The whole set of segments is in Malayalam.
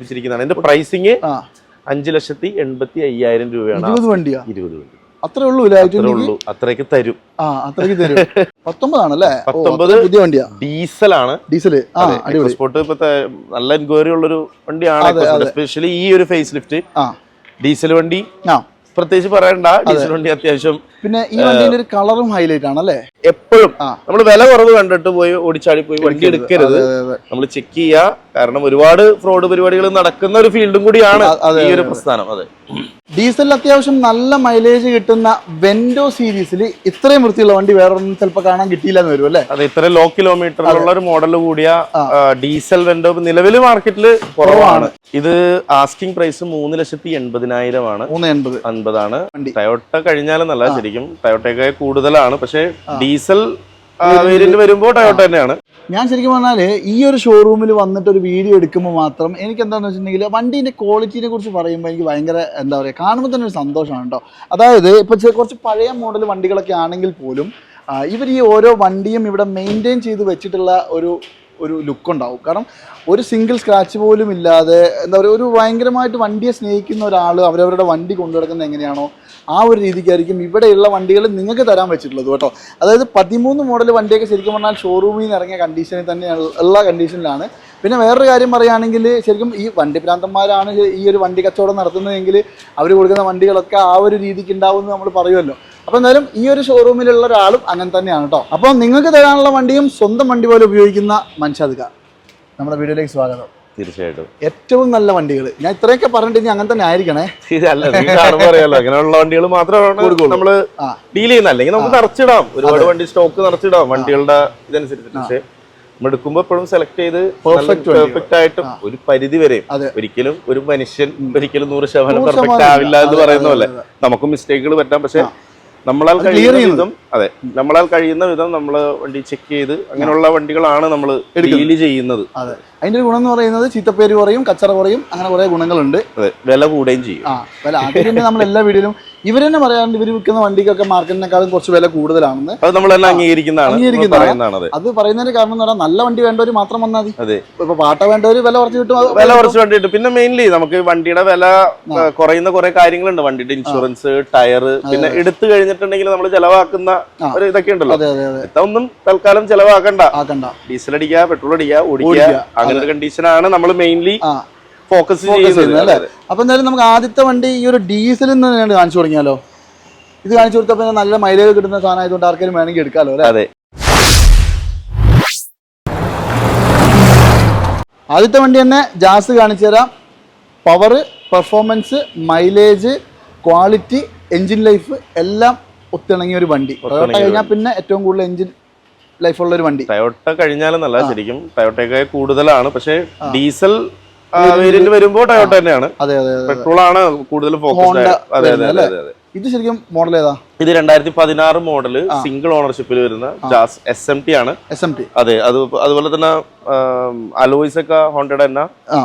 വെച്ചിരിക്കുന്നതാണ് എന്റെ പ്രൈസിങ് അഞ്ച് ലക്ഷത്തി എൺപത്തി അയ്യായിരം രൂപയാണ് ഇരുപത് വണ്ടിയാ? ഇരുപത് വണ്ടി. അത്രേ ഉള്ളൂ അത്രേ ഉള്ളൂ. അത്രയ്ക്ക് തരും. ആ അത്രയ്ക്ക് തരും. പത്തൊമ്പതാണല്ലേ? പത്തൊമ്പത് പുതിയ വണ്ടിയാ. ഡീസലാണ്. ഡീസൽ സ്പോട്ട് ഇപ്പത്തെ നല്ല എൻക്വയറി ഉള്ളൊരു വണ്ടിയാണ് എസ്പെഷ്യലി ഈ ഒരു ഫേസ് ലിഫ്റ്റ് ഡീസൽ വണ്ടി. ആ. പ്രത്യേകിച്ച് പറയണ്ട. ഡീസൽ വണ്ടി അത്യാവശ്യം പിന്നെ ഈ വണ്ടിന്റെ ഒരു കളറും ഹൈലൈറ്റ് ആണ് ആണല്ലേ? എപ്പോഴും നമ്മൾ വില കുറവ് കണ്ടിട്ട് പോയി ഓടിച്ചാടി പോയി വണ്ടി എടുക്കരുത്. നമ്മൾ ചെക്ക് ചെയ്യാ. കാരണം ഒരുപാട് ഫ്രോഡ് പരിപാടികൾ നടക്കുന്ന ഒരു ഫീൽഡും കൂടിയാണ് ഈ ഒരു പ്രസ്ഥാനം. അതെ. ഡീസലിൽ അത്യാവശ്യം നല്ല മൈലേജ് കിട്ടുന്ന വെൻഡോ സീരീസിൽ ഇത്രയും വൃത്തിയുള്ള വണ്ടി വേറെ ഒന്നും ചിലപ്പോൾ കാണാൻ കിട്ടിയില്ല എന്ന് വരും അല്ലേ? അതെ ഇത്ര ലോ കിലോമീറ്ററിലുള്ള ഒരു മോഡൽ കൂടിയ ഡീസൽ വെൻഡോ നിലവിൽ മാർക്കറ്റിൽ കുറവാണ്. ഇത് ആസ്കിംഗ് പ്രൈസ് മൂന്ന് ലക്ഷത്തി എൺപതിനായിരം ആണ്. അൻപതാണ്. ടയോട്ട കഴിഞ്ഞാലും നല്ല ശരിക്കും. ടയോട്ടയൊക്കെ കൂടുതലാണ്. പക്ഷേ ഡീസൽ വേരിയന്റ് വരുമ്പോൾ ടയോട്ട തന്നെയാണ്. ഞാൻ ശരിക്കും പറഞ്ഞാൽ ഈ ഒരു ഷോറൂമിൽ വന്നിട്ട് ഒരു വീഡിയോ എടുക്കുമ്പോൾ മാത്രം എനിക്ക് എന്താണെന്ന് വെച്ചിട്ടുണ്ടെങ്കിൽ വണ്ടീന്റെ ക്വാളിറ്റിനെ കുറിച്ച് പറയുമ്പോൾ എനിക്ക് ഭയങ്കര എന്താ പറയുക കാണുമ്പോൾ തന്നെ ഒരു സന്തോഷമാണ് കേട്ടോ അതായത് ഇപ്പോൾ കുറച്ച് പഴയ മോഡൽ വണ്ടികളൊക്കെ ആണെങ്കിൽ പോലും ഇവർ ഈ ഓരോ വണ്ടിയും ഇവിടെ മെയിന്റെയിൻ ചെയ്ത് വെച്ചിട്ടുള്ള ഒരു ഒരു ലുക്ക് ഉണ്ടാവും. കാരണം ഒരു സിംഗിൾ സ്ക്രാച്ച് പോലും ഇല്ലാതെ എന്താ പറയുക ഒരു ഭയങ്കരമായിട്ട് വണ്ടിയെ സ്നേഹിക്കുന്ന ഒരാൾ അവരവരുടെ വണ്ടി കൊണ്ടു നടക്കുന്നത് എങ്ങനെയാണോ ആ ഒരു രീതിക്കായിരിക്കും ഇവിടെയുള്ള വണ്ടികൾ നിങ്ങൾക്ക് തരാൻ വെച്ചിട്ടുള്ളത് കേട്ടോ. അതായത് പതിമൂന്ന് മോഡൽ വണ്ടിയൊക്കെ ശരിക്കും പറഞ്ഞാൽ ഷോറൂമിൽ നിന്ന് ഇറങ്ങിയ കണ്ടീഷനിൽ തന്നെ ഉള്ള കണ്ടീഷനിലാണ് പിന്നെ വേറൊരു കാര്യം പറയുകയാണെങ്കിൽ ശരിക്കും ഈ വണ്ടി പ്രാന്തന്മാരാണ് ഈ ഒരു വണ്ടി കച്ചവടം നടത്തുന്നതെങ്കിൽ അവർ കൊടുക്കുന്ന വണ്ടികളൊക്കെ ആ ഒരു രീതിക്ക് ഉണ്ടാവും എന്ന് നമ്മൾ പറയുമല്ലോ. അപ്പോൾ എന്തായാലും ഈ ഒരു ഷോറൂമിലുള്ള ഒരാളും അങ്ങനെ തന്നെയാണ് കേട്ടോ. അപ്പോൾ നിങ്ങൾക്ക് തരാനുള്ള വണ്ടിയും സ്വന്തം വണ്ടി പോലെ ഉപയോഗിക്കുന്ന മനുഷ്യാധിക നമ്മുടെ വീഡിയോയിലേക്ക് സ്വാഗതം. തീർച്ചയായിട്ടും. ഏറ്റവും നല്ല വണ്ടികൾ ഞാൻ ഇത്രയൊക്കെ പറഞ്ഞിട്ട് ഇനി അങ്ങനെ തന്നെ ആയിരിക്കണേ. അറിയാലോ അങ്ങനെയുള്ള വണ്ടികൾ മാത്രമാണ് നമ്മൾ ഡീൽ ചെയ്യുന്ന അല്ലെങ്കിൽ നമുക്ക് നിറച്ചിടാം. ഒരുപാട് വണ്ടി സ്റ്റോക്ക് നിറച്ചിടാം. വണ്ടികളുടെ ഇതനുസരിച്ച് പക്ഷേ നമ്മൾ എടുക്കുമ്പോ എപ്പോഴും സെലക്ട് ചെയ്ത് പെർഫെക്റ്റ് ആയിട്ടും ഒരു പരിധി വരെ ഒരിക്കലും ഒരു മനുഷ്യൻ ഒരിക്കലും നൂറ് ശതമാനം പെർഫെക്റ്റ് ആവില്ല എന്ന് പറയുന്ന പോലെ. നമുക്കും മിസ്റ്റേക്കുകൾ പറ്റാം. പക്ഷെ നമ്മളാൽ കഴിയുന്ന വിധം അതെ നമ്മളാൽ കഴിയുന്ന വിധം നമ്മൾ വണ്ടി ചെക്ക് ചെയ്ത് അങ്ങനെയുള്ള വണ്ടികളാണ് നമ്മൾ ഡീൽ ചെയ്യുന്നത്. അതിന്റെ ഒരു ഗുണം എന്ന് പറയുന്നത് ചീത്തപ്പേര് കുറയും കച്ചറ കുറയും അങ്ങനെ കുറെ ഗുണങ്ങളുണ്ട്. അതെ വില കൂടുകയും ചെയ്യും. ആ വില ആദ്യം നമ്മൾ എല്ലാ വീഡിയോയിലും ഇവർ തന്നെ പറയാറുണ്ട് ഇവർ വിൽക്കുന്ന വണ്ടിക്കൊക്കെ മാർക്കറ്റിനെക്കാളും കുറച്ച് വില കൂടുതലാണെന്ന്. അത് നമ്മൾ തന്നെ അംഗീകരിക്കുന്നതാണ്. അംഗീകരിക്കുന്നതാണ്. അതെ. അത് പറയുന്നതിന് കാരണം എന്ന് പറഞ്ഞാൽ നല്ല വണ്ടി വേണ്ടവർ മാത്രം വന്നാൽ മതി. അതെ. ഇപ്പൊ പാട്ട വേണ്ടവർ വില കുറച്ച് കിട്ടും വില കുറച്ച് വേണ്ടിയിട്ട് പിന്നെ മെയിൻലി നമുക്ക് വണ്ടിയുടെ വില കുറയുന്ന കുറെ കാര്യങ്ങളുണ്ട്. വണ്ടിയുടെ ഇൻഷുറൻസ് ടയർ പിന്നെ എടുത്തു കഴിഞ്ഞിട്ടുണ്ടെങ്കിൽ നമ്മൾ ചെലവാക്കുന്ന ഒരു ഇതൊക്കെ ഉണ്ടല്ലോ. അതെ അതെ അതെ. ഇതൊന്നും തൽക്കാലം ചെലവാക്കണ്ട. ഡീസൽ അടിക്കുക പെട്രോൾ അടിക്കുക ഓടിക്കുക ഓടിക്കുക. അങ്ങനെ ഒരു കണ്ടീഷനാണ് നമ്മൾ മെയിൻലി ഫോക്കസ് ചെയ്യുന്നത്. അല്ലേ? അപ്പൊ എന്തായാലും നമുക്ക് ആദ്യത്തെ വണ്ടി ഈ ഒരു ഡീസലിൽ നിന്ന് കാണിച്ചു തുടങ്ങിയാലോ ഇത് കാണിച്ചു കൊടുത്തപ്പോ നല്ല മൈലേജ് കിട്ടുന്ന സാധനം ആയതുകൊണ്ട് ആർക്കെങ്കിലും വേണമെങ്കിൽ എടുക്കാലോ അതെ. ആദ്യത്തെ വണ്ടി തന്നെ ജാസ് കാണിച്ചു തരാം. Power performance mileage quality engine life എല്ലാം ഒത്തിണങ്ങിയ ഒരു വണ്ടി. കഴിഞ്ഞാൽ പിന്നെ ഏറ്റവും കൂടുതൽ എഞ്ചിൻ ലൈഫുള്ള ഒരു വണ്ടി. ടയോട്ട കഴിഞ്ഞാലും നല്ല ശരിക്കും. ടയോട്ടയൊക്കെ കൂടുതലാണ്. പക്ഷേ ഡീസൽ വേരിയന്റ് വരുമ്പോൾ ടയോട്ട തന്നെയാണ്. അതെ അതെ അതെ പെട്രോൾ ആണ് കൂടുതൽ ഫോക്കസ് അതെ അതെ അതെ അതെ അതെ. ഇത് ശരിക്കും മോഡൽ ഏതാ? ഇത് രണ്ടായിരത്തി പതിനാറ് മോഡൽ സിംഗിൾ ഓണർഷിപ്പിൽ വരുന്ന ജാസ് എസ് എം ടി ആണ്. എസ് എം ടി അതെ അത് അതുപോലെ തന്നെ അലോയ്സ് ഒക്കെ ഹോണ്ടഡ് തന്നെ. ആ.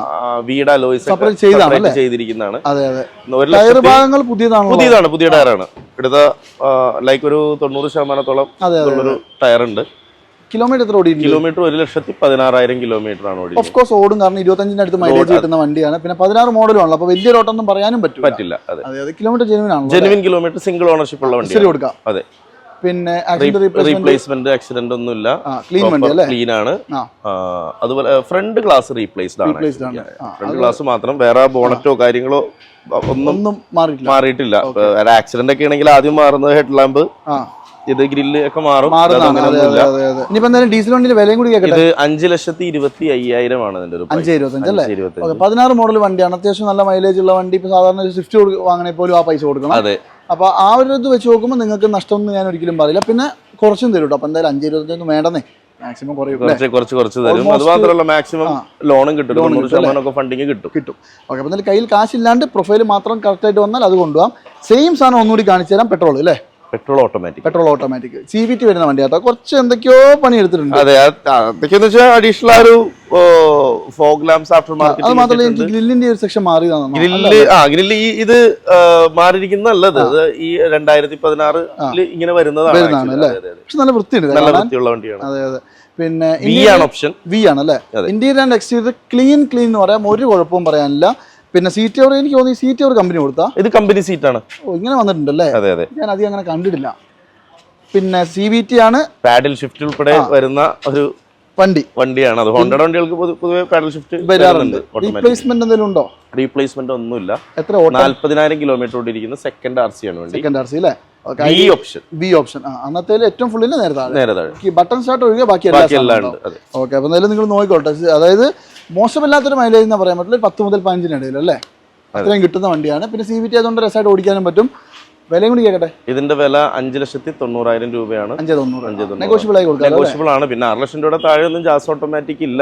വീട് അലോയ്സ് ചെയ്തിരിക്കുന്നതാണ്. ഭാഗങ്ങൾ പുതിയതാണ് പുതിയതാണ് പുതിയ ടയറാണ് ഇവിടുത്തെ ലൈക്ക് ഒരു തൊണ്ണൂറ് ശതമാനത്തോളം ടയർ ഉണ്ട്. കിലോമീറ്റർ എത്ര ഓടിയിട്ടുണ്ട്? കിലോമീറ്റർ ഒരു ലക്ഷത്തി പതിനാറായിരം കിലോമീറ്റർ ആണ് ഓഫ് ഓടിക്കുന്നത് കോഴ്സ് ഓടും. കാരണം ഇരുപത്തഞ്ചിന്റെ അടുത്ത് മൈലേജ് കിട്ടുന്ന വണ്ടിയാണ്. പിന്നെ പതിനാറ് മോഡലും ആണല്ലോ അപ്പൊ വലിയ ഓട്ടൊന്നും പറയാനും പറ്റും പറ്റില്ല. അതെ. അതെ കിലോമീറ്റർ ജെനുവിൻ ആണ് ജെനുവിൻ കിലോമീറ്റർ സിംഗിൾ ഓണർഷിപ്പ് ഉള്ള വണ്ടി ശരി കൊടുക്കാം. അതെ. പിന്നെ റീപ്ലേസ്മെന്റ് ആക്സിഡന്റ് ഒന്നുമില്ല. ക്ലീൻ ആണ്. അതുപോലെ ഫ്രണ്ട് ഗ്ലാസ് റീപ്ലേസ്ഡ് ആണ് ഫ്രണ്ട് ഗ്ലാസ് മാത്രം. വേറെ ബോണറ്റോ കാര്യങ്ങളോ ഒന്നും മാറിയിട്ടില്ല. ആക്സിഡന്റ് ഒക്കെ ആണെങ്കിൽ ആദ്യം മാറുന്നത് ഹെഡ് ലാമ്പ് ഇത് ഗ്രില്ല് ഒക്കെ മാറും. ഇനിയിപ്പോ എന്തായാലും ഡീസൽ വണ്ടിന്റെ വിലയും കൂടി കേൾക്കട്ടെ? ഇത് അഞ്ച് ലക്ഷത്തി ഇരുപത്തി അയ്യായിരം ആണ് ഇതിന്റെ ഒരു അഞ്ച് ഇരുപത്തഞ്ച് അല്ലേ? പതിനാറ് മോഡൽ വണ്ടിയാണ്. അത്യാവശ്യം നല്ല മൈലേജ് ഉള്ള വണ്ടി. ഇപ്പൊ സാധാരണ സ്വിഫ്റ്റ് വാങ്ങണേ പോലും ആ പൈസ കൊടുക്കണം. അതെ. അപ്പൊ ആ ഒരു ഇത് വെച്ച് നോക്കുമ്പോൾ നിങ്ങൾക്ക് നഷ്ടമൊന്നും ഞാൻ ഒരിക്കലും പറയില്ല. പിന്നെ കുറച്ചും തരും കേട്ടോ. അപ്പൊ എന്തായാലും അഞ്ച് ഇരുപത്തഞ്ചൊന്നും വേണ്ടെന്നേ. മാക്സിമം കുറച്ച് കുറച്ച് കുറച്ച് തരും. അത് മാത്രമല്ല മാക്സിമം ലോണും കിട്ടും. തൊണ്ണൂറ് കിട്ടും ശതമാനം ഒക്കെ ഫണ്ടിങ് കിട്ടും. കിട്ടും. ഓക്കെ അപ്പൊ എന്തായാലും കയ്യിൽ കാശില്ലാണ്ട് പ്രൊഫൈൽ മാത്രം കറക്റ്റ് ആയിട്ട് വന്നാൽ അത് കൊണ്ടുപോകാം സെയിം സാധനം ഒന്നുകൂടി കാണിച്ചു തരാം. പെട്രോൾ അല്ലേ? Petrol automatic. Petrol automatic. C V T വരുന്ന വണ്ടി കേട്ടോ കുറച്ച് എന്തൊക്കെയോ പണി എടുത്തിട്ടുണ്ട്. അതെ അത് അതൊക്കെന്ന് വെച്ചാൽ അഡീഷണൽ ആ ഒരു ഫോഗ് ലാംസ് ആഫ്റ്റർ അത് മാർക്കറ്റ് മാത്രമല്ല എനിക്ക് ഗ്രില്ലിന്റെ ഒരു സെക്ഷൻ മാറിയതാണ് ഗ്രില്ല് ആ ഗ്രില്ല് ഈ ഇത് ആ, മാറിയിരിക്കുന്നതല്ലത് അത് ഈ രണ്ടായിരത്തി പതിനാറ് ഇങ്ങനെ വരുന്നതാണ്? അതെ, അതെ, അതെ. പക്ഷെ നല്ല വൃത്തിയുണ്ട് നല്ല വൃത്തിയുള്ള വണ്ടിയാണ്. അതെ അതെ. പിന്നെ വി ആണ് ഓപ്ഷൻ വി ആണ് അല്ലേ? അതെ. Interior and exterior clean clean എന്ന് പറയാം. ഒരു കുഴപ്പവും പറയാനില്ല. പിന്നെ സീറ്റ് ഓവർ എനിക്ക് തോന്നി സീറ്റ് ഓവർ കമ്പനി കൊടുത്താ? ഇത് കമ്പനി സീറ്റ് ആണ്. ഓ ഇങ്ങനെ വന്നിട്ടുണ്ടല്ലേ? അതെ അതെ. ഞാൻ അധികം അങ്ങനെ കണ്ടിട്ടില്ല. പിന്നെ സി വി ടി ആണ്. പാഡിൽ ഷിഫ്റ്റ് ഉൾപ്പെടെ വരുന്ന ഒരു വണ്ടി. വണ്ടിയാണ്. അത് ഹോണ്ടയുടെ വണ്ടികൾക്ക് പൊതുവേ പാഡിൽ ഷിഫ്റ്റ് വരാറുണ്ട്. റീപ്ലേസ്മെന്റ് എന്തെങ്കിലും ഉണ്ടോ? റീപ്ലേസ്മെന്റ് ഒന്നുമില്ല. എത്ര നാല്പതിനായിരം കിലോമീറ്റർ ഓടിയിരിക്കുന്ന സെക്കൻഡ് ആർ സി ആണ് വണ്ടി. സെക്കൻഡ് ആർ സി അല്ലേ? ഈ ഓപ്ഷൻ ബി ഓപ്ഷൻ ആ അന്നത്തെ ഏറ്റവും ഫുള്ളിന് നേരെ താഴെ. നേരെ താഴെ. ബട്ടൺ സ്റ്റാർട്ട് ഒഴികെ ബാക്കി എല്ലാ ഓക്കെ എന്തായാലും നിങ്ങൾ നോക്കിക്കോട്ടെ. അതായത് മോശമില്ലാത്തൊരു മൈലേജ് എന്ന് പറയാൻ പറ്റില്ല. പത്ത് മുതൽ പതിനഞ്ചിന് ഇടയിൽ അല്ലേ? അത്രയും കിട്ടുന്ന വണ്ടിയാണ്. പിന്നെ സി വി ടി ആയതുകൊണ്ട് രസമായിട്ട് ഓടിക്കാനും പറ്റും. വിലയും കൂടി കേട്ടെ ഇതിന്റെ വില അഞ്ച് ലക്ഷത്തി തൊണ്ണൂറായിരം രൂപയാണ്. അഞ്ച് തൊണ്ണൂറ്. നെഗോഷ്യബിൾ ആയി ആണ്. പിന്നെ ആറ് ലക്ഷം രൂപയുടെ താഴെ ഒന്നും ജാസ് ഓട്ടോമാറ്റിക് ഇല്ല.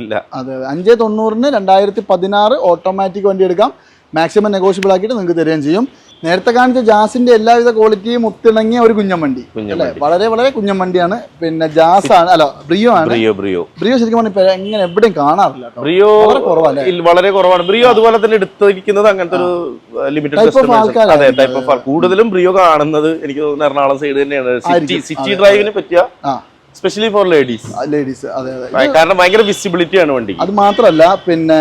ഇല്ല. അതെ അഞ്ച് തൊണ്ണൂറിന് രണ്ടായിരത്തി പതിനാറ് ഓട്ടോമാറ്റിക് വണ്ടി എടുക്കാം. മാക്സിമം നെഗോഷ്യബിൾ ആക്കിയിട്ട് നിങ്ങൾക്ക് തരികയും ചെയ്യും. നേരത്തെ കാണിച്ച ജാസിന്റെ എല്ലാവിധ ക്വാളിറ്റിയും ഒത്തിണങ്ങിയ ഒരു വണ്ടി കുഞ്ഞൻ വളരെ വളരെ കുഞ്ഞൻ വണ്ടിയാണ് പിന്നെ ജാസ് ആണ് അല്ല ബ്രിയോ ആണ് ബ്രിയോ ബ്രിയോ. ബ്രിയോ ശരിക്കും പറഞ്ഞാൽ എങ്ങനെ എവിടെയും കാണാറില്ല ബ്രിയോ വളരെ കുറവാണ് ബ്രിയോ അതുപോലെ തന്നെ എടുത്തിരിക്കുന്നത് അങ്ങനത്തെ ഒരു ലിമിറ്റഡ് അതെ ടൈപ്പ് ഓഫ് കൂടുതലും ബ്രിയോ കാണുന്നത് എനിക്ക് തോന്നുന്നു എറണാകുളം സൈഡ് തന്നെയാണ്. സിറ്റി സിറ്റി ഡ്രൈവിന് പറ്റിയ സ്പെഷ്യലി ഫോർ ലേഡീസ് ലേഡീസ് അതെ അതെ. കാരണം ഭയങ്കര വിസിബിലിറ്റി ആണ് വണ്ടി. അത് മാത്രമല്ല പിന്നെ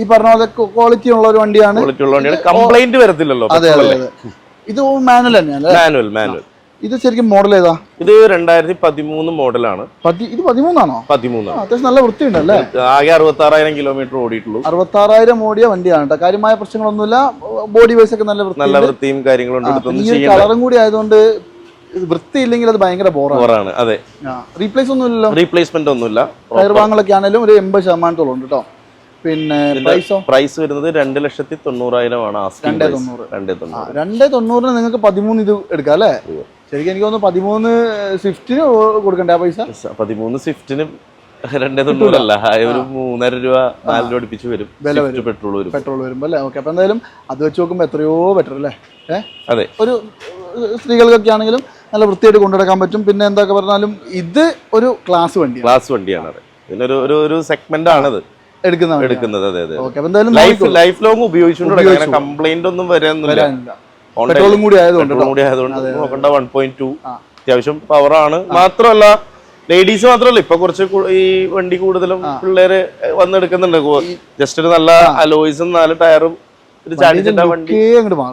ഈ പറഞ്ഞ പോലെ ക്വാളിറ്റി ഉള്ള ഒരു വണ്ടിയാണ്. ക്വാളിറ്റി ഉള്ള വണ്ടിയാണ്. കംപ്ലൈന്റ് വരത്തില്ലല്ലോ അതെ അതെ അതെ. ഇത് മാനുവൽ തന്നെയാണ് മാനുവൽ മാനുവൽ ഇത് ശരിക്കും മോഡൽ ഏതാ? ഇത് രണ്ടായിരത്തി പതിമൂന്ന് മോഡലാണ് ഇത് പതിമൂന്നാണോ? പതിമൂന്നാണ്. അത്യാവശ്യം നല്ല വൃത്തിയുണ്ടല്ലേ ആകെ അറുപത്തി ആറായിരം കിലോമീറ്റർ ഓടിയിട്ടുള്ളൂ. അറുപത്താറായിരം ഓടിയ വണ്ടിയാണ് കേട്ടോ. കാര്യമായ പ്രശ്നങ്ങളൊന്നുമില്ല. ബോഡി വൈസ് ഒക്കെ നല്ല നല്ല വൃത്തിയും കാര്യങ്ങളും ഈ കളറും കൂടി ആയതുകൊണ്ട് വൃത്തി വൃത്തിയില്ലെങ്കിൽ അത് ഭയങ്കര ബോറാണ് അതെ. റീപ്ലേസ് ഒന്നും ഇല്ലല്ലോ റീപ്ലേസ്മെന്റ് ഒന്നുമില്ല. ടയർ ഭാഗങ്ങളൊക്കെ ആണെങ്കിലും ഒരു എൺപത് ശതമാനത്തോളം ഉണ്ട് കേട്ടോ. പിന്നെ പ്രൈസോ പ്രൈസ് വരുന്നത് രണ്ട് ലക്ഷത്തി തൊണ്ണൂറായിരം ആണ് രണ്ടേ തൊണ്ണൂറ്. രണ്ടേ തൊണ്ണൂറ്. രണ്ട് തൊണ്ണൂറിന് നിങ്ങൾക്ക് പതിമൂന്ന് ഇത് എടുക്കാം അല്ലേ? ശരിക്കും എനിക്ക് തോന്നുന്നു പതിമൂന്ന് സ്വിഫ്റ്റിന് കൊടുക്കണ്ടേ ആ പൈസ? പതിമൂന്ന് സ്വിഫ്റ്റിന് രണ്ടേ തൊണ്ണൂറല്ല. ഒരു മൂന്നര രൂപ നാല് രൂപ അടുപ്പിച്ച് വരും. വില വരും. പെട്രോൾ വരും പെട്രോൾ വരുമ്പോൾ അല്ലേ? ഓക്കെ അപ്പോൾ എന്തായാലും അത് വെച്ച് നോക്കുമ്പോൾ എത്രയോ ബെറ്റർ അല്ലേ? ഏഹ് അതെ. ഒരു സ്ത്രീകൾക്കൊക്കെ ആണെങ്കിലും നല്ല വൃത്തിയായിട്ട് കൊണ്ടുനടക്കാൻ പറ്റും. പിന്നെ എന്തൊക്കെ പറഞ്ഞാലും ഇത് ഒരു ക്ലാസ് വണ്ടി ക്ലാസ് വണ്ടിയാണ് അത്. ഇതിനൊരു ഒരു ഒരു സെഗ്മെന്റ് ആണത്. എടുക്കുന്ന എടുക്കുന്നത്. അതെ അതെ ലൈഫ് ലൈഫ് ലോങ് ഉപയോഗിച്ചുകൊണ്ട് കംപ്ലൈന്റ് ഒന്നും പെട്രോളും കൂടി ആയതുകൊണ്ട് കൂടി ആയതുകൊണ്ട് നോക്കണ്ട വൺ പോയിന്റ് ടു അത്യാവശ്യം പവർ ആണ്. മാത്രമല്ല ലേഡീസ് മാത്രല്ല ഇപ്പൊ കുറച്ച് ഈ വണ്ടി കൂടുതലും പിള്ളേര് വന്നെടുക്കുന്നുണ്ട്. ജസ്റ്റ് ഒരു നല്ല അലോയ്സും നാല് ടയറും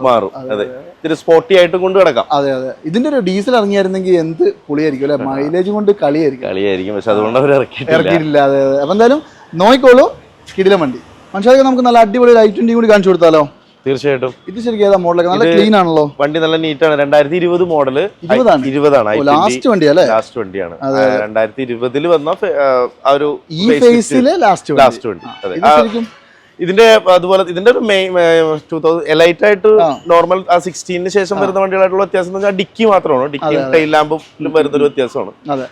മാറും. അതെ ഇത്തിരി ആയിട്ട് കൊണ്ട് കിടക്കാം അതെ അതെ. ഇതിന്റെ ഒരു ഡീസൽ ഇറങ്ങിയായിരുന്നെങ്കിൽ എന്ത് പൊളിയായിരിക്കും അല്ലെ? മൈലേജ് കൊണ്ട് കളിയായിരിക്കും. കളിയായിരിക്കും. പക്ഷെ അതുകൊണ്ട് അവർ ഇറക്കിയിട്ടില്ല. ഇറക്കിയിട്ടില്ല. അതെ അതെ. അപ്പൊ എന്തായാലും നോക്കിക്കോളൂ. കിടിലം വണ്ടി. മനുഷ്യർക്ക് നമുക്ക് നല്ല അടിപൊളി ലൈറ്റ് വണ്ടിയും കൂടി കാണിച്ചു കൊടുത്താലോ? തീർച്ചയായിട്ടും. ഇത് ശരിക്കും ഏതാ മോഡലൊക്കെ നല്ല ക്ലീൻ ആണല്ലോ. വണ്ടി നല്ല നീറ്റ് ആണ്. രണ്ടായിരത്തി ഇരുപത് മോഡൽ ഇരുപതാണ്? ഇരുപതാണ് ലാസ്റ്റ് വണ്ടി അല്ലേ? ലാസ്റ്റ് വണ്ടിയാണ്. രണ്ടായിരത്തി ഇരുപതിൽ വന്ന ആ, ഒരു ഈ ഫേസിലെ ലാസ്റ്റ് വണ്ടി. ലാസ്റ്റ് വണ്ടി. അതെ. ഇതിന്റെ അതുപോലെ ഇതിന്റെ ഒരു മെയിൻ ടൂ തൗസൻഡ് എലൈറ്റ് ആയിട്ട് നോർമൽ ആ സിക്സ്റ്റീനിന് ശേഷം വരുന്ന വണ്ടികളായിട്ടുള്ള വ്യത്യാസം എന്ന് വെച്ചാൽ ഡിക്കി മാത്രമാണ്. ഡിക്കിയും ടൈൽ ലാമ്പും വരുന്ന ഒരു വ്യത്യാസമാണ്. അതെ.